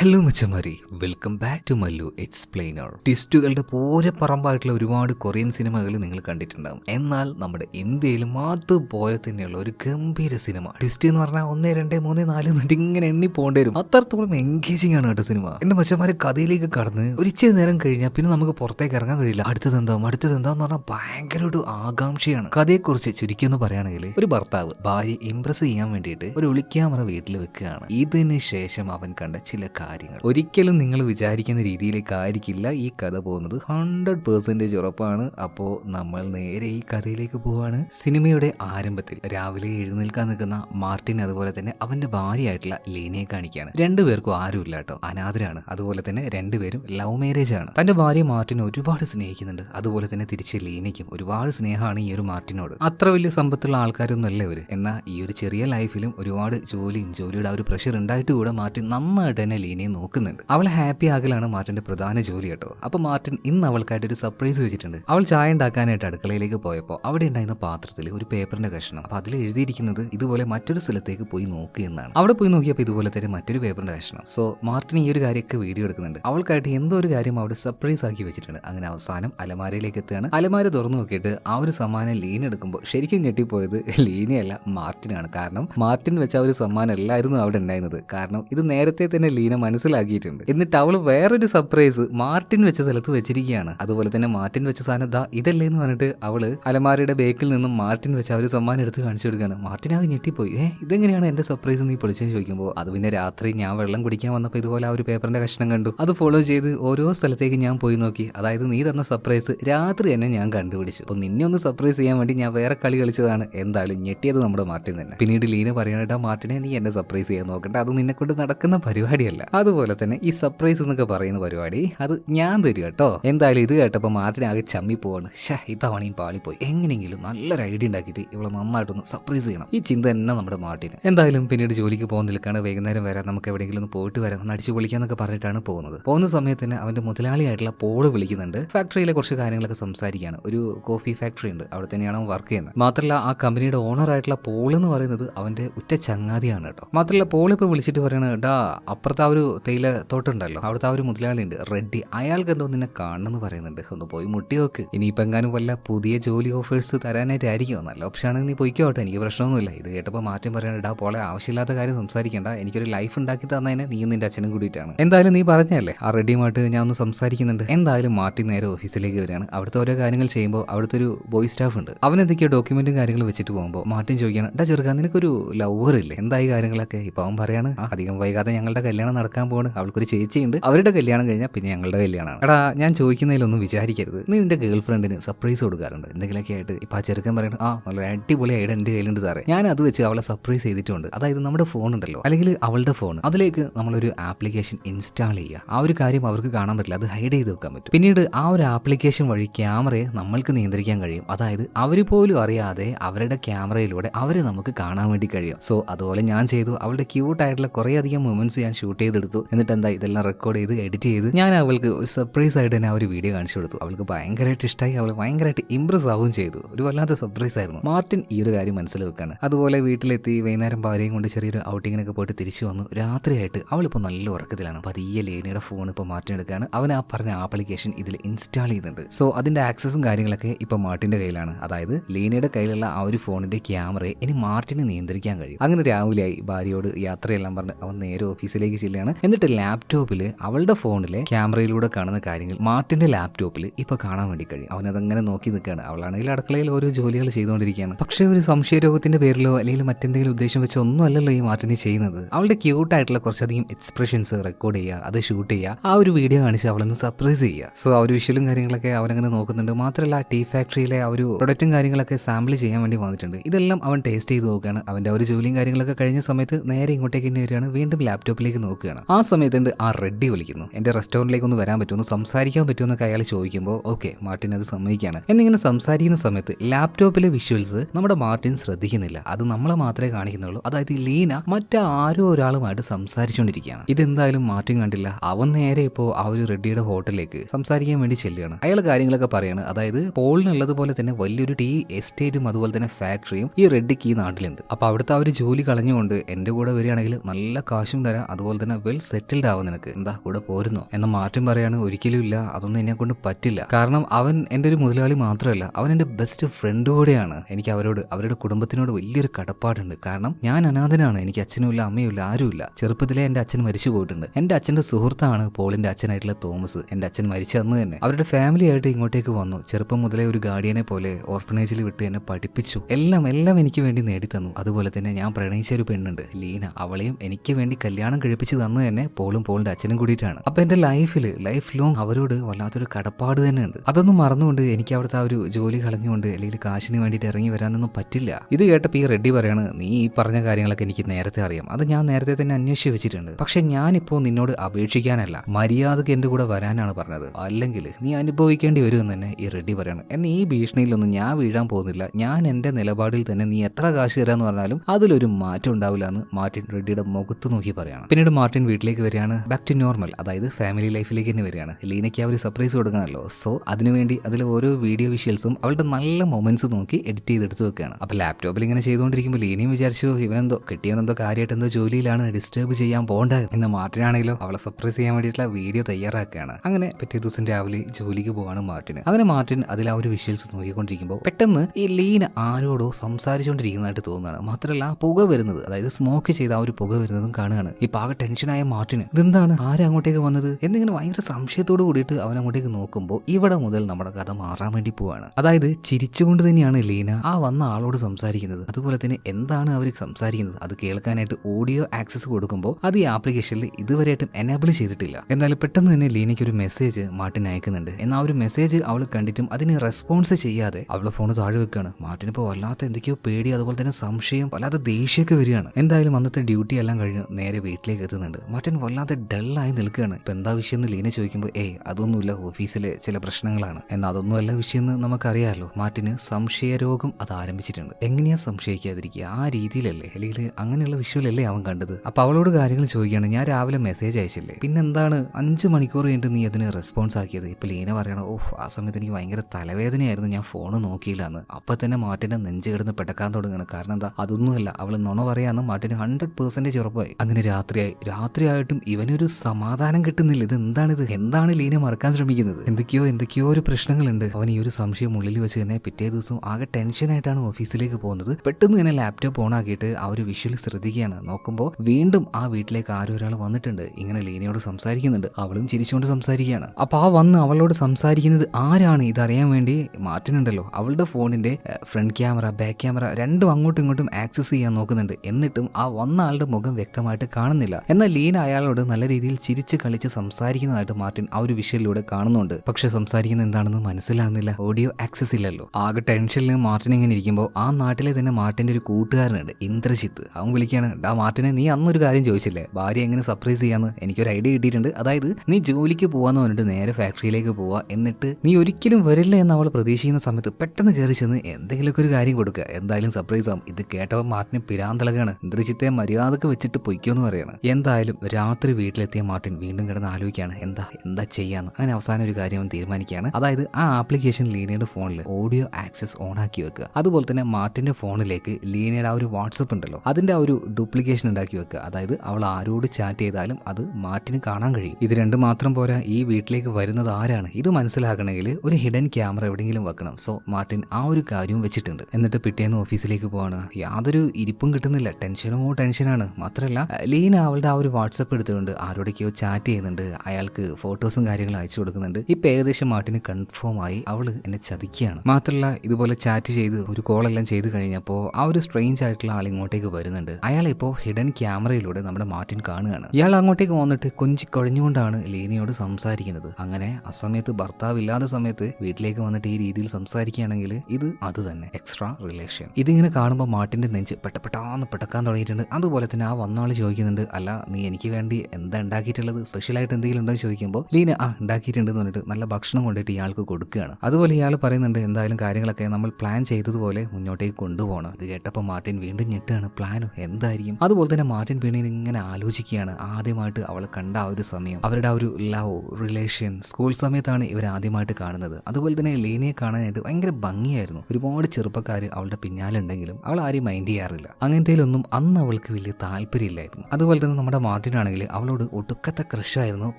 Hello മച്ചമാരി welcome back to Mallu explainer ട്വിസ്റ്റുകളുടെ പൂരപ്പറമ്പായിട്ടുള്ള ഒരുപാട് Korean സിനിമകൾ നിങ്ങൾ കണ്ടിട്ടുണ്ടാകും എന്നാൽ നമ്മുടെ ഇന്ത്യയിൽ മാത്രം പോലെ തന്നെയുള്ള ഒരു ഗംഭീര സിനിമ ട്വിസ്റ്റ് എന്ന് പറഞ്ഞാൽ ഒന്ന് രണ്ട് മൂന്ന് നാല് എന്നിട്ട് ഇങ്ങനെ എണ്ണി പോകേണ്ടി വരും. അത്രത്തോളം എൻഗേജിങ് ആണ് കേട്ടോ സിനിമ എന്റെ മച്ചമാരെ കഥയിലേക്ക് കടന്ന് ഒരു നേരം കഴിഞ്ഞാൽ പിന്നെ നമുക്ക് പുറത്തേക്ക് ഇറങ്ങാൻ കഴിയില്ല. അടുത്തത് എന്താവും അടുത്തത് എന്താന്ന് പറഞ്ഞാൽ ഭയങ്കര ഒരു ആകാംക്ഷയാണ്. കഥയെക്കുറിച്ച് ചുരുക്കി എന്ന് പറയുകയാണെങ്കിൽ ഒരു ഭർത്താവ് ഭാര്യ ഇംപ്രസ് ചെയ്യാൻ വേണ്ടിയിട്ട് ഒരു ഒളിക്യാമറ വീട്ടിൽ വെക്കുകയാണ്. ഇതിന് ശേഷം അവൻ കണ്ട ചില കാര്യങ്ങൾ. ഒരിക്കലും നിങ്ങൾ വിചാരിക്കുന്ന രീതിയിലേക്ക് ആയിരിക്കില്ല ഈ കഥ പോകുന്നത്. ഹൺഡ്രഡ് പേഴ്സന്റേജ് ഉറപ്പാണ്. അപ്പോൾ നമ്മൾ നേരെ ഈ കഥയിലേക്ക് പോവാണ്. സിനിമയുടെ ആരംഭത്തിൽ രാവിലെ എഴുന്നേൽക്കാൻ നിൽക്കുന്ന മാർട്ടിൻ അതുപോലെ തന്നെ അവന്റെ ഭാര്യയായിട്ടുള്ള ലീനയെ കാണിക്കുകയാണ്. രണ്ടുപേർക്കും ആരുമില്ല കേട്ടോ. അനാഥരാണ്. അതുപോലെ തന്നെ രണ്ടുപേരും ലവ് മാരേജ് ആണ്. തന്റെ ഭാര്യ മാർട്ടിനെ ഒരുപാട് സ്നേഹിക്കുന്നുണ്ട്. അതുപോലെ തന്നെ തിരിച്ച് ലീനയ്ക്കും ഒരുപാട് സ്നേഹമാണ് ഈ ഒരു മാർട്ടിനോട്. അത്ര വലിയ സമ്പത്തുള്ള ആൾക്കാരൊന്നും അല്ല ഇവർ. എന്നാൽ ഈ ഒരു ചെറിയ ലൈഫിലും ഒരുപാട് ജോലിയും ജോലിയുടെ ആ ഒരു പ്രഷർ ഉണ്ടായിട്ട് കൂടെ മാർട്ടിൻ നന്നായിട്ട് തന്നെ ലീനയെ നോക്കുന്നുണ്ട്. അവൾ ഹാപ്പി ആകലാണ് മാർട്ടിന്റെ പ്രധാന ജോലി കേട്ടോ. അപ്പൊ മാർട്ടിൻ ഇന്ന് അവൾക്കായിട്ട് ഒരു സർപ്രൈസ് വെച്ചിട്ടുണ്ട്. അവൾ ചായ ഉണ്ടാക്കാനായിട്ട് അടുക്കളയിലേക്ക് പോയപ്പോൾ അവിടെ ഉണ്ടായിരുന്ന പാത്രത്തിൽ ഒരു പേപ്പറിന്റെ കഷ്ണം. അപ്പൊ അതിൽ എഴുതിയിരിക്കുന്നത് ഇതുപോലെ മറ്റൊരു സ്ഥലത്തേക്ക് പോയി നോക്കുക എന്നാണ്. അവിടെ പോയി നോക്കിയപ്പോൾ ഇതുപോലെ തന്നെ മറ്റൊരു പേപ്പറിന്റെ കഷ്ണം. സോ മാർട്ടിൻ ഈ ഒരു കാര്യമൊക്കെ വീഡിയോ എടുക്കുന്നുണ്ട്. അവൾക്കായിട്ട് എന്തോ ഒരു കാര്യം അവിടെ സർപ്രൈസ് ആക്കി വെച്ചിട്ടുണ്ട്. അങ്ങനെ അവസാനം അലമാരയിലേക്ക് എത്തുകയാണ്. അലമാര തുറന്നു നോക്കിയിട്ട് ആ ഒരു സമ്മാനം ലീൻ എടുക്കുമ്പോൾ ശരിക്കും ഞെട്ടിപ്പോയത് ലീനയല്ല മാർട്ടിനാണ്. കാരണം മാർട്ടിൻ വെച്ച ആ ഒരു സമ്മാനം അല്ലായിരുന്നു അവിടെ ഉണ്ടായിരുന്നത്. കാരണം ഇത് നേരത്തെ തന്നെ ലീന മനസ്സിലാക്കിയിട്ടുണ്ട്. എന്നിട്ട് അവൾ വേറൊരു സർപ്രൈസ് മാർട്ടിൻ വെച്ച സ്ഥലത്ത് വെച്ചിരിക്കുകയാണ്. അതുപോലെ തന്നെ മാർട്ടിൻ വെച്ച സാധനം ദാ ഇതല്ലേ എന്ന് പറഞ്ഞിട്ട് അവൾ അലമാരയുടെ ബേക്കിൽ നിന്നും മാർട്ടിൻ വെച്ച ആ ഒരു സമ്മാനം എടുത്ത് കാണിച്ചു കൊടുക്കുകയാണ്. മാർട്ടിൻ അത് ഞെട്ടിപ്പോയി. ഏ ഇതെങ്ങനെയാണ് എന്റെ സർപ്രൈസ് നീ പൊളിച്ചെന്ന് ചോദിക്കുമ്പോൾ അത് പിന്നെ രാത്രി ഞാൻ വെള്ളം കുടിക്കാൻ വന്നപ്പോൾ ഇതുപോലെ ആ ഒരു പേപ്പറിന്റെ കഷ്ണം കണ്ടു. അത് ഫോളോ ചെയ്ത് ഓരോ സ്ഥലത്തേക്ക് ഞാൻ പോയി നോക്കി. അതായത് നീ തന്ന സർപ്രൈസ് രാത്രി തന്നെ ഞാൻ കണ്ടുപിടിച്ചു. അപ്പോൾ നിന്നെ ഒന്ന് സർപ്രൈസ് ചെയ്യാൻ വേണ്ടി ഞാൻ വേറെ കളി കളിച്ചതാണ്. എന്തായാലും ഞെട്ടിയത് നമ്മുടെ മാർട്ടിൻ തന്നെ. പിന്നീട് ലീന പറയണേട്ടാ മാർട്ടിനെ നീ എന്നെ സർപ്രൈസ് ചെയ്യാൻ നോക്കണ്ട. അത് നിന്നെ കൊണ്ട് നടക്കുന്ന പരിപാടിയല്ല. അതുപോലെ തന്നെ ഈ സർപ്രൈസ് എന്നൊക്കെ പറയുന്ന പരിപാടി അത് ഞാൻ തരും കേട്ടോ. എന്തായാലും ഇത് കേട്ടപ്പോൾ മാർട്ടിനെ ആകെ ചമ്മി പോവാണ് ഷേ ഇത്തവണയും പാളിപ്പോയി. എങ്ങനെയെങ്കിലും നല്ലൊരു ഐഡിയ ഉണ്ടാക്കിയിട്ട് ഇവളെ നന്നായിട്ടൊന്ന് സർപ്രൈസ് ചെയ്യണം. ഈ ചിന്ത തന്നെ നമ്മുടെ മാർട്ടിന്. എന്തായാലും പിന്നീട് ജോലിക്ക് പോകാൻ നിൽക്കാണ് വൈകുന്നേരം വരാൻ നമുക്ക് എവിടെയെങ്കിലും ഒന്ന് പോയിട്ട് വരാം. ഒന്ന് അടിച്ചു പൊളിക്കാന്നൊക്കെ പറഞ്ഞിട്ടാണ് പോകുന്നത്. പോകുന്ന സമയത്ത് തന്നെ അവന്റെ മുതലാളിയായിട്ടുള്ള പോൾ വിളിക്കുന്നുണ്ട്. ഫാക്ടറിയിലെ കുറച്ച് കാര്യങ്ങളൊക്കെ സംസാരിക്കുകയാണ്. ഒരു കോഫി ഫാക്ടറി ഉണ്ട്. അവിടെ തന്നെയാണ് അവൻ വർക്ക് ചെയ്യുന്നത്. മാത്രമല്ല ആ കമ്പനിയുടെ ഓണർ ആയിട്ടുള്ള പോൾ എന്ന് പറയുന്നത് അവന്റെ ഉറ്റ ചങ്ങാതിയാണ് കേട്ടോ. മാത്രമല്ല പോൾ ഇപ്പോൾ വിളിച്ചിട്ട് പറയണ ഡാ അപ്പുറത്ത് ആ ഒരു തേയില തോട്ടുണ്ടല്ലോ അവിടുത്തെ ആ ഒരു മുതലാളി ഉണ്ട് റെഡ്ഡി. അയാൾക്ക് എന്തോ നിന്നെ കാണണമെന്ന് പറയുന്നുണ്ട്. ഒന്ന് പോയി മുട്ടി നോക്ക്. ഇനിയിപ്പോൾ എങ്ങാനും വല്ല പുതിയ ജോലി ഓഫേഴ്സ് തരാനായിട്ടായിരിക്കും നല്ല ഓപ്ഷൻ ആണെങ്കിൽ നീ പൊയ്ക്കോട്ടെ എനിക്ക് പ്രശ്നമൊന്നുമില്ല. ഇത് കേട്ടപ്പോൾ മാറ്റം പറയാനുണ്ട് ആ പോളെ ആവശ്യമില്ലാത്ത കാര്യം സംസാരിക്കേണ്ട. എനിക്കൊരു ലൈഫ് ഉണ്ടാക്കി തന്നതിന് നീ നിന്റെ അച്ഛനും കൂടിയിട്ടാണ്. എന്തായാലും നീ പറഞ്ഞല്ലേ ആ റെഡിയുമായിട്ട് ഞാൻ ഒന്ന് സംസാരിക്കുന്നുണ്ട്. എന്തായാലും മാറ്റി നേരെ ഓഫീസിലേക്ക് വരികയാണ്. അവിടുത്തെ ഓരോ കാര്യങ്ങൾ ചെയ്യുമ്പോൾ അവിടുത്തെ ഒരു ബോയ് സ്റ്റാഫ് ഉണ്ട്. അവൻ എന്തൊക്കെയോ ഡോക്യുമെന്റും കാര്യങ്ങളും വെച്ചിട്ട് പോകുമ്പോൾ മാർട്ടിൻ ചോദിക്കുകയാണ് ഡാ ചെറുക്കാൻ നിനക്കൊരു ലവർ ഇല്ലേ? എന്തായി കാര്യങ്ങളൊക്കെ? ഇപ്പം അവൻ പറയാണ് "ആ, അധികം വൈകാതെ ഞങ്ങളുടെ കല്യാണം നടക്കാൻ പോണ് അവൾക്കൊരു ചേച്ചിയുണ്ട്. അവരുടെ കല്യാണം കഴിഞ്ഞാൽ പിന്നെ ഞങ്ങളുടെ കല്യാണമാണ്. എടാ ഞാൻ ചോദിക്കുന്നതിലൊന്നും വിചാരിക്കരുത്. നീ നിന്റെ ഗേൾ ഫ്രണ്ടിന് സർപ്രൈസ് കൊടുക്കാറുണ്ട്. എന്തെങ്കിലുമൊക്കെ ആയിട്ട് ഇപ്പൊ ആ ചെറുക്കൻ പറയുന്നത് ആ നല്ല അടിപൊളി ഐഡിയ എന്റെ കയ്യിലുണ്ട് സാറേ. ഞാൻ അത് വെച്ച് അവളെ സർപ്രൈസ് ചെയ്തിട്ടുണ്ട്. അതായത് നമ്മുടെ ഫോൺ ഉണ്ടല്ലോ. അല്ലെങ്കിൽ അവളുടെ ഫോൺ അതിലേക്ക് നമ്മളൊരു ആപ്ലിക്കേഷൻ ഇൻസ്റ്റാൾ ചെയ്യുക. ആ ഒരു കാര്യം അവർക്ക് കാണാൻ പറ്റില്ല. അത് ഹൈഡ് ചെയ്ത് വെക്കാൻ പറ്റും. പിന്നീട് ആ ഒരു ആപ്ലിക്കേഷൻ വഴി ക്യാമറയെ നമ്മൾക്ക് നിയന്ത്രിക്കാൻ കഴിയും. അതായത് അവർ പോലും അറിയാതെ അവരുടെ ക്യാമറയിലൂടെ അവരെ നമുക്ക് കാണാൻ വേണ്ടി കഴിയും. സോ അതുപോലെ ഞാൻ ചെയ്തു. അവളുടെ ക്യൂട്ട് ആയിട്ടുള്ള കുറേ അധികം മൊമെന്റ്സ് ഞാൻ ഷൂട്ട് ചെയ്തെടുത്തു എന്നിട്ട് എന്താ ഇതെല്ലാം റെക്കോർഡ് ചെയ്ത് എഡിറ്റ് ചെയ്ത്. ഞാൻ അവൾക്ക് സർപ്രൈസ് ആയിട്ട് തന്നെ ആ ഒരു വീഡിയോ കാണിച്ചു കൊടുത്തു. അവൾക്ക് ഭയങ്കരമായിട്ട് ഇഷ്ടമായി അവൾ ഭയങ്കരമായിട്ട് ഇംപ്രസ് ആവുകയും ചെയ്തു. ഒരു വല്ലാത്ത സർപ്രൈസ് ആയിരുന്നു. മാർട്ടിൻ ഈ ഒരു കാര്യം മനസ്സിൽ വെക്കാണ്. അതുപോലെ വീട്ടിലെത്തി വൈകുന്നേരം ഭാര്യയും കൊണ്ട് ചെറിയൊരു ഔട്ടിങ്ങിനൊക്കെ പോയിട്ട് തിരിച്ചു വന്നു. രാത്രിയായിട്ട് അവളിപ്പോൾ നല്ല ഉറക്കത്തിലാണ്. പതിയെ ലേനയുടെ ഫോൺ ഇപ്പോൾ മാർട്ടിൻ എടുക്കുകയാണ് അവൻ ആ പറഞ്ഞ ആപ്ലിക്കേഷൻ ഇതിൽ ഇൻസ്റ്റാൾ ചെയ്യുന്നുണ്ട്. സോ അതിന്റെ ആക്സസും കാര്യങ്ങളൊക്കെ ഇപ്പോൾ മാർട്ടിന്റെ കയ്യിലാണ്. അതായത് ലീനയുടെ കയ്യിലുള്ള ആ ഒരു ഫോണിന്റെ ക്യാമറയെ ഇനി മാർട്ടിന് നിയന്ത്രിക്കാൻ കഴിയും. അങ്ങനെ രാവിലെയായി ഭാര്യയോട് യാത്രയെല്ലാം പറഞ്ഞ് അവൻ നേരെ ഓഫീസിലേക്ക് ചെല്ലുകയാണ്. എന്നിട്ട് ലാപ്ടോപ്പിൽ അവളുടെ ഫോണിലെ ക്യാമറയിലൂടെ കാണുന്ന കാര്യങ്ങൾ മാർട്ടിന്റെ ലാപ്ടോപ്പിൽ ഇപ്പൊ കാണാൻ വേണ്ടി കഴിയും. അതങ്ങനെ നോക്കി നിൽക്കുകയാണ് അവളാണെങ്കിൽ അടുക്കളയിൽ ഓരോ ജോലികൾ ചെയ്തുകൊണ്ടിരിക്കുകയാണ്. പക്ഷേ ഒരു സംശയരോഗത്തിന്റെ പേരിലോ അല്ലെങ്കിൽ മറ്റെന്തെങ്കിലും ഉദ്ദേശം വെച്ചോ ഒന്നും അല്ലല്ലോ ഈ മാർട്ടിന് ചെയ്യുന്നത്. അവളുടെ ക്യൂട്ട് ആയിട്ടുള്ള കുറച്ചധികം എക്സ്പ്രഷൻസ് റെക്കോർഡ് ചെയ്യുക അത് ഷൂട്ട് ചെയ്യുക ആ ഒരു വീഡിയോ കാണിച്ച് അവളൊന്ന് സർപ്രൈസ് ചെയ്യുക. സോ ആ ഒരു വിഷ്വലും കാര്യങ്ങളൊക്കെ അവനങ്ങനെ നോക്കുന്നുണ്ട്. മാത്രമല്ല ടീ ഫാക്ടറിയിലെ ആ ഒരു പ്രൊഡക്റ്റും കാര്യങ്ങളൊക്കെ സാമ്പിൾ ചെയ്യാൻ വേണ്ടി വന്നിട്ടുണ്ട്. ഇതെല്ലാം അവൻ ടേസ്റ്റ് ചെയ്ത് നോക്കുകയാണ്. അവന്റെ ആ ഒരു ജോലിയും കാര്യങ്ങളൊക്കെ കഴിഞ്ഞ സമയത്ത് നേരെ ഇങ്ങോട്ടേക്ക് തന്നെ വരികയാണ്. വീണ്ടും ലാപ്ടോപ്പിലേക്ക് നോക്കുകയാണ്. ആ സമയത്തുണ്ട് ആ റെഡ്ഡി വിളിക്കുന്നു. എന്റെ റെസ്റ്റോറന്റിലേക്ക് ഒന്ന് വരാൻ പറ്റുമോ? ഒന്ന് സംസാരിക്കാൻ പറ്റുമോ? എന്നൊക്കെ അയാൾ ചോദിക്കുമ്പോൾ ഓക്കെ മാർട്ടിൻ അത് സമ്മതിക്കുകയാണ്. എന്നിങ്ങനെ സംസാരിക്കുന്ന സമയത്ത് ലാപ്ടോപ്പിലെ വിഷ്വൽസ് നമ്മുടെ മാർട്ടിൻ ശ്രദ്ധിക്കുന്നില്ല. അത് നമ്മളെ മാത്രമേ കാണിക്കുന്നുള്ളൂ. അതായത് ലീന മറ്റാരോ ഒരാളുമായിട്ട് സംസാരിച്ചുകൊണ്ടിരിക്കുകയാണ്. ഇതെന്തായാലും മാർട്ടിൻ കണ്ടില്ല. അവൻ നേരെ ഇപ്പോൾ ആ ഒരു റെഡ്ഡിയുടെ ഹോട്ടലിലേക്ക് സംസാരിക്കാൻ വേണ്ടി ചെല്ലുകയാണ്. അയാൾ കാര്യങ്ങളൊക്കെ പറയാണ്. അതായത് പോളിനുള്ളതുപോലെ തന്നെ വലിയൊരു ടീ എസ്റ്റേറ്റും അതുപോലെ തന്നെ ഫാക്ടറിയും ഈ റെഡ്ഡിക്ക് ഈ നാട്ടിലുണ്ട്. അപ്പോൾ അവിടുത്തെ ആ ഒരു ജോലി കളഞ്ഞുകൊണ്ട് എന്റെ കൂടെ വരികയാണെങ്കിൽ നല്ല കാശും തരാം. അതുപോലെ തന്നെ വെൽ സെറ്റിൽഡ് ആവും നിനക്ക്. എന്താ കൂടെ പോരുന്നോ? എന്ന മാറ്റം പറയാണ് ഒരിക്കലും ഇല്ല. അതൊന്നും എന്നെ കൊണ്ട് പറ്റില്ല. കാരണം അവൻ എന്റെ ഒരു മുതലാളി മാത്രമല്ല അവൻ എന്റെ ബെസ്റ്റ് ഫ്രണ്ട് കൂടെയാണ്. എനിക്ക് അവരോട് അവരുടെ കുടുംബത്തിനോട് വലിയൊരു കടപ്പാടുണ്ട്. കാരണം ഞാൻ അനാഥനാണ്. എനിക്ക് അച്ഛനുമില്ല അമ്മയുമില്ല ആരുമില്ല ചെറുപ്പത്തിലെ എന്റെ അച്ഛൻ മരിച്ചു പോയിട്ടുണ്ട്. എന്റെ അച്ഛന്റെ സുഹൃത്താണ് പോളിന്റെ അച്ഛനായിട്ടുള്ള തോമസ്. എന്റെ അച്ഛൻ മരിച്ച അന്ന് തന്നെ അവരുടെ ഫാമിലി ആയിട്ട് ഇങ്ങോട്ടേക്ക് വന്നു. ചെറുപ്പം മുതലേ ഒരു ഗാർഡിയനെ പോലെ ഓർഫനേജിൽ വിട്ട് എന്നെ പഠിപ്പിച്ചു. എല്ലാം എല്ലാം എനിക്ക് വേണ്ടി നേടിത്തന്നു. അതുപോലെ തന്നെ ഞാൻ പ്രണയിച്ച ഒരു പെണ്ണുണ്ട് ലീന. അവളെയും എനിക്ക് വേണ്ടി കല്യാണം കഴിപ്പിച്ച് തന്നു തന്നെ പോളും പോളിന്റെ അച്ഛനും കൂടിയിട്ടാണ്. അപ്പൊ എന്റെ ലൈഫിൽ ലൈഫ് ലോങ് അവരോട് വല്ലാത്തൊരു കടപ്പാട് തന്നെയുണ്ട്. അതൊന്നും മറന്നുകൊണ്ട് എനിക്ക് അവിടുത്തെ ആ ഒരു ജോലി കളഞ്ഞുകൊണ്ട് അല്ലെങ്കിൽ കാശിന് വേണ്ടിയിട്ട് ഇറങ്ങി വരാനൊന്നും പറ്റില്ല. ഇത് കേട്ടപ്പോൾ ഈ റെഡ്ഡി പറയാണ് നീ ഈ പറഞ്ഞ കാര്യങ്ങളൊക്കെ എനിക്ക് നേരത്തെ അറിയാം. അത് ഞാൻ നേരത്തെ തന്നെ അന്വേഷിച്ച് വെച്ചിട്ടുണ്ട്. പക്ഷെ ഞാനിപ്പോൾ നിന്നോട് അപേക്ഷിക്കാനല്ല. മര്യാദയ്ക്ക് എന്റെ കൂടെ വരാനാണ് പറഞ്ഞത്. അല്ലെങ്കിൽ നീ അനുഭവിക്കേണ്ടി വരുമെന്ന് തന്നെ ഈ റെഡ്ഡി പറയാണ്. എന്ന ഈ ഭീഷണിയിലൊന്നും ഞാൻ വീഴാൻ പോകുന്നില്ല. ഞാൻ എന്റെ നിലപാടിൽ തന്നെ നീ എത്ര കാശ് തരാന്ന് പറഞ്ഞാലും അതിലൊരു മാറ്റം ഉണ്ടാവില്ല എന്ന് മാർട്ടിൻ റെഡ്ഡിയുടെ മുഖത്ത് നോക്കി പറയാണ്. പിന്നീട് മാർട്ടിൻ വീട്ടിലേക്ക് വരികയാണ്. ബാക്ക് ടു നോർമൽ അതായത് ഫാമിലി ലൈഫിലേക്ക് തന്നെ വരികയാണ്. ലീനയ്ക്ക് ആ ഒരു സർപ്രൈസ് കൊടുക്കണമല്ലോ. സോ അതിനുവേണ്ടി അതിൽ ഓരോ വീഡിയോ വിഷ്വൽസും അവളുടെ നല്ല മൊമെന്റ്സ് നോക്കി എഡിറ്റ് ചെയ്തെടുത്ത് വെക്കുകയാണ്. അപ്പോൾ ലാപ്ടോപ്പിൽ ഇങ്ങനെ ചെയ്തുകൊണ്ടിരിക്കുമ്പോൾ ലീനയും വിചാരിച്ചു ഇവനെന്തോ കിട്ടിയവനെന്തോ കാര്യമായിട്ട് എന്തോ ജോലിയിലാണ് ഡിസ്റ്റർബ് ചെയ്യാൻ പോകണ്ട എന്ന് മാർട്ടിനാണെങ്കിലോ അവളെ സർപ്രൈസ് ചെയ്യാൻ വേണ്ടിയിട്ടുള്ള വീഡിയോ തയ്യാറാക്കുകയാണ്. അങ്ങനെ പിറ്റേ ദിവസം രാവിലെ ജോലിക്ക് പോവാണ് മാർട്ടിന്. അങ്ങനെ മാർട്ടിൻ അതിൽ ആ ഒരു വിഷ്വൽസ് നോക്കിക്കൊണ്ടിരിക്കുമ്പോൾ പെട്ടെന്ന് ഈ ലീന ആരോടോ സംസാരിച്ചുകൊണ്ടിരിക്കുന്നതായിട്ട് തോന്നുകയാണ്. മാത്രമല്ല പുക വരുന്നത് അതായത് സ്മോക്ക് ചെയ്ത ആ ഒരു പുക വരുന്നതും കാണുകയാണ്. ഈ പാക ടെൻഷനായ മാർട്ടിന്. ഇതെന്താണ്? ആരും അങ്ങോട്ടേക്ക് വന്നത്? എന്നിങ്ങനെ ഭയങ്കര സംശയത്തോട് കൂടിയിട്ട് അവൻ അങ്ങോട്ടേക്ക് നോക്കുമ്പോൾ ഇവിടെ മുതൽ നമ്മുടെ കഥ മാറാൻ വേണ്ടി പോവാണ്. അതായത് ചിരിച്ചുകൊണ്ട് തന്നെയാണ് ലീന ആ വന്ന ആളോട് സംസാരിക്കുന്നത്. അതുപോലെ തന്നെ എന്താണ് അവർ സംസാരിക്കുന്നത്? അത് കേൾക്കാനായിട്ട് ഓഡിയോ ആക്സസ് കൊടുക്കുമ്പോൾ അത് ഈ ആപ്ലിക്കേഷനിൽ ഇതുവരെയായിട്ടും എനേബിൾ ചെയ്തിട്ടില്ല. എന്നാൽ പെട്ടെന്ന് തന്നെ ലീനയ്ക്ക് ഒരു മെസ്സേജ് മാർട്ടിൻ അയക്കുന്നുണ്ട്. എന്നാൽ ആ ഒരു മെസ്സേജ് അവൾ കണ്ടിട്ടും അതിന് റെസ്പോൺസ് ചെയ്യാതെ അവളുടെ ഫോൺ താഴെ വെക്കുകയാണ് മാർട്ടിനിപ്പോൾ വല്ലാത്ത എന്തൊക്കെയോ പേടി അതുപോലെ തന്നെ സംശയം വല്ലാത്ത ദേഷ്യമൊക്കെ വരികയാണ്. എന്തായാലും അന്നത്തെ ഡ്യൂട്ടി എല്ലാം കഴിഞ്ഞ് നേരെ വീട്ടിലേക്ക് എത്തുന്നുണ്ട്. മാർട്ടിൻ വല്ലാതെ ഡല്ലായി നിൽക്കുകയാണ്. ഇപ്പൊ എന്താ വിഷയം എന്ന് ലീന ചോദിക്കുമ്പോൾ ഏയ് അതൊന്നുമില്ല. ഓഫീസിലെ ചില പ്രശ്നങ്ങളാണ്. എന്നാൽ അതൊന്നുമല്ല വിഷയം എന്ന് നമുക്കറിയാമല്ലോ സംശയ സംശയരോഗം അത് ആരംഭിച്ചിട്ടുണ്ട്. എങ്ങനെയാ സംശയിക്കാതിരിക്കുക? ആ രീതിയിലല്ലേ? അല്ലെങ്കിൽ അങ്ങനെയുള്ള വിഷയമല്ലേ അവൻ കണ്ടത്? അപ്പൊ അവളോട് കാര്യങ്ങൾ ചോദിക്കുകയാണ്. ഞാൻ രാവിലെ മെസ്സേജ് അയച്ചില്ലേ? പിന്നെന്താണ്? അഞ്ച് മണിക്കൂർ കഴിഞ്ഞിട്ട് നീ അതിന് റെസ്പോൺസ് ആക്കിയത്? ഇപ്പൊ ലീന പറയണം ഓഹ് ആ സമയത്ത് എനിക്ക് ഭയങ്കര തലവേദനയായിരുന്നു. ഞാൻ ഫോൺ നോക്കിയില്ല എന്ന് അപ്പൊ തന്നെ മാർട്ടിന്റെ നെഞ്ച് കിടന്ന് പെട്ടക്കാൻ തുടങ്ങുകയാണ്. കാരണം എന്താ? അതൊന്നുമല്ല. അവൾ നുണ പറയാന്ന് മാറ്റിന് ഹൺഡ്രഡ് പെർസെന്റേജ് ഉറപ്പായി. അങ്ങനെ രാത്രിയായി. രാത്രിയായിട്ടും ഇവനൊരു സമാധാനം കിട്ടുന്നില്ല. ഇത് എന്താണിത് എന്താണ് ലീന മറക്കാൻ ശ്രമിക്കുന്നത്? എന്തൊക്കെയോ എന്തൊക്കെയോ ഒരു പ്രശ്നങ്ങളുണ്ട്. അവൻ ഈ ഒരു സംശയം ഉള്ളിൽ വെച്ച് തന്നെ പിറ്റേ ദിവസം ആകെ ടെൻഷനായിട്ടാണ് ഓഫീസിലേക്ക് പോകുന്നത്. പെട്ടെന്ന് തന്നെ ലാപ്ടോപ്പ് ഓൺ ആക്കിയിട്ട് ആ ഒരു വിഷ്വൽ ശ്രദ്ധിക്കുകയാണ്. നോക്കുമ്പോൾ വീണ്ടും ആ വീട്ടിലേക്ക് ആരോ ഒരാൾ വന്നിട്ടുണ്ട്. ഇങ്ങനെ ലീനയോട് സംസാരിക്കുന്നുണ്ട്. അവളും ചിരിച്ചുകൊണ്ട് സംസാരിക്കുകയാണ്. അപ്പൊ ആ വന്ന് അവളോട് സംസാരിക്കുന്നത് ആരാണ്? ഇതറിയാൻ വേണ്ടി മാറ്റുന്നുണ്ടല്ലോ അവളുടെ ഫോണിന്റെ ഫ്രണ്ട് ക്യാമറ ബാക്ക് ക്യാമറ രണ്ടും അങ്ങോട്ടും ഇങ്ങോട്ടും ആക്സസ് ചെയ്യാൻ നോക്കുന്നുണ്ട്. എന്നിട്ടും ആ വന്ന ആളുടെ മുഖം വ്യക്തമായിട്ട് കാണുന്നില്ല. എന്നാൽ ലീന അയാളോട് നല്ല രീതിയിൽ ചിരിച്ച് കളിച്ച് സംസാരിക്കുന്നതായിട്ട് മാർട്ടിൻ ആ ഒരു വിഷയിലൂടെ കാണുന്നുണ്ട്. പക്ഷെ സംസാരിക്കുന്ന എന്താണെന്ന് മനസ്സിലാകുന്നില്ല. ഓഡിയോ ആക്സസ് ഇല്ലല്ലോ. ആകെ ടെൻഷനിൽ മാർട്ടിൻ ഇങ്ങനെ ഇരിക്കുമ്പോൾ ആ നാട്ടിലെ തന്നെ മാർട്ടിന്റെ ഒരു കൂട്ടുകാരനുണ്ട് ഇന്ദ്രജിത്ത്. അവൻ വിളിക്കാണ് ഡാ മാർട്ടിനെ നീ അന്നൊരു കാര്യം ചോദിച്ചില്ലേ? ഭാര്യ എങ്ങനെ സർപ്രൈസ് ചെയ്യാന്ന്? എനിക്കൊരു ഐഡിയ കിട്ടിയിട്ടുണ്ട്. അതായത് നീ ജോലിക്ക് പോവാന്ന് പറഞ്ഞിട്ട് നേരെ ഫാക്ടറിയിലേക്ക് പോവാ. എന്നിട്ട് നീ ഒരിക്കലും വരില്ല എന്ന് അവൾ പ്രതീക്ഷിക്കുന്ന സമയത്ത് പെട്ടെന്ന് കയറി ചെന്ന് എന്തെങ്കിലുമൊക്കെ ഒരു കാര്യം കൊടുക്കുക. എന്തായാലും സർപ്രൈസ് ആവും. ഇത് കേട്ടവർ മാർട്ടിന് പിരാന്തളകാണ്. ഇന്ദ്രജിത്തെ മര്യാദയ്ക്ക് വെച്ചിട്ട് പൊയ്ക്കോന്ന് പറയാണ്. എന്തായാലും രാത്രി വീട്ടിലെത്തിയ മാർട്ടിൻ വീണ്ടും കിടന്ന് ആലോചിക്കുകയാണ് എന്താ എന്താ ചെയ്യാന്ന്? അങ്ങനെ അവസാന ഒരു കാര്യം തീരുമാനിക്കുകയാണ്. അതായത് ആ ആപ്ലിക്കേഷൻ ലീനയുടെ ഫോണിൽ ഓഡിയോ ആക്സസ് ഓൺ ആക്കി വെക്കുക. അതുപോലെ തന്നെ മാർട്ടിന്റെ ഫോണിലേക്ക് ലീനയുടെ ആ ഒരു വാട്സപ്പ് ഉണ്ടല്ലോ അതിന്റെ ആ ഒരു ഡ്യൂപ്ലിക്കേഷൻ ഉണ്ടാക്കി വെക്കുക. അതായത് അവൾ ആരോട് ചാറ്റ് ചെയ്താലും അത് മാർട്ടിന് കാണാൻ കഴിയും. ഇത് രണ്ട് മാത്രം പോരാ ഈ വീട്ടിലേക്ക് വരുന്നത് ആരാണ്? ഇത് മനസ്സിലാക്കണമെങ്കിൽ ഒരു ഹിഡൻ ക്യാമറ എവിടെയെങ്കിലും വെക്കണം. സോ മാർട്ടിൻ ആ ഒരു കാര്യവും വെച്ചിട്ടുണ്ട്. എന്നിട്ട് പിറ്റേന്ന് ഓഫീസിലേക്ക് പോവാണ്. യാതൊരു ഇരിപ്പും കിട്ടുന്നില്ല ടെൻഷനോ ടെൻഷനാണ്. മാത്രമല്ല ലീന അവളുടെ ആ ഒരു വാട്സപ്പ് എടുത്തുകൊണ്ട് ആരോടൊക്കെയോ ചാറ്റ് ചെയ്യുന്നുണ്ട്. അയാൾക്ക് ഫോട്ടോസും കാര്യങ്ങളും അയച്ചു കൊടുക്കുന്നുണ്ട്. ഇപ്പൊ ഏകദേശം മാർട്ടിന് കൺഫേം ആയി. അവൾ എന്നെ ചതിക്കുകയാണ്. മാത്രമല്ല ഇതുപോലെ ചാറ്റ് ചെയ്ത് ഒരു കോളെല്ലാം ചെയ്ത് കഴിഞ്ഞപ്പോൾ ആ ഒരു സ്ട്രെയിഞ്ച് ആയിട്ടുള്ള ആൾ ഇങ്ങോട്ടേക്ക് വരുന്നുണ്ട്. അയാൾ അയാളിപ്പോൾ ഹിഡൻ ക്യാമറയിലൂടെ നമ്മുടെ മാർട്ടിൻ കാണുകയാണ്. ഇയാൾ അങ്ങോട്ടേക്ക് വന്നിട്ട് കൊഞ്ചി കുഴഞ്ഞുകൊണ്ടാണ് ലീനയോട് സംസാരിക്കുന്നത്. അങ്ങനെ ആ സമയത്ത് ഭർത്താവ് ഇല്ലാത്ത സമയത്ത് വീട്ടിലേക്ക് വന്നിട്ട് ഈ രീതിയിൽ സംസാരിക്കുകയാണെങ്കിൽ ഇത് അത് തന്നെ. എക്സ്ട്രാ റിലേഷൻ ഇതിങ്ങനെ കാണുമ്പോൾ മാർട്ടിന്റെ നെഞ്ച് പെട്ടപ്പെട്ടാന്ന് പെട്ടക്കാൻ തുടങ്ങിയിട്ടുണ്ട്. അതുപോലെ തന്നെ ആ വന്നാൾ ചോദിക്കുന്നുണ്ട് അല്ല നീ എനിക്ക് വേണ്ടി എന്താ ഉണ്ടാക്കിയിട്ടുള്ളത്? സ്പെഷ്യലായിട്ട് എന്തെങ്കിലും ഉണ്ടോ ചോദിക്കുമ്പോൾ ലീന ആ ഉണ്ടാക്കിയിട്ടുണ്ടെന്ന് പറഞ്ഞിട്ട് നല്ല ഭക്ഷണം കൊണ്ടിട്ട് ഇയാൾക്ക് കൊടുക്കുകയാണ്. അതുപോലെ ഇയാൾ പറയുന്നുണ്ട് എന്തായാലും കാര്യങ്ങളൊക്കെ നമ്മൾ പ്ലാൻ ചെയ്തതുപോലെ മുന്നോട്ടേക്ക് കൊണ്ടുപോകണം. ഇത് കേട്ടപ്പോൾ മാർട്ടിൻ വീണ്ടും ഞെട്ടാണ്. പ്ലാനോ എന്തായിരിക്കും? അതുപോലെ തന്നെ മാർട്ടിൻ പിന്നീട് ഇങ്ങനെ ആലോചിക്കുകയാണ്. ആദ്യമായിട്ട് അവൾ കണ്ട ആ ഒരു സമയം അവരുടെ ആ ഒരു ലവ് റിലേഷൻ സ്കൂൾ സമയത്താണ് ഇവർ ആദ്യമായിട്ട് കാണുന്നത്. അതുപോലെ തന്നെ ലീനയെ കാണാനായിട്ട് ഭയങ്കര ഭംഗിയായിരുന്നു. ഒരുപാട് ചെറുപ്പക്കാർ അവളുടെ പിന്നാലെ ഉണ്ടെങ്കിലും അവൾ ആരെയും മൈൻഡ് ചെയ്യാറില്ല. അങ്ങനത്തേലൊന്നും അന്ന് അവൾക്ക് വലിയ താല്പര്യമില്ലായിരുന്നു. അതുപോലെ തന്നെ നമ്മുടെ മാർട്ടിൻ മാർട്ടിൻ ആണെങ്കിൽ അവളോട് ഒടുക്കത്തെ ക്രഷായിരുന്നു.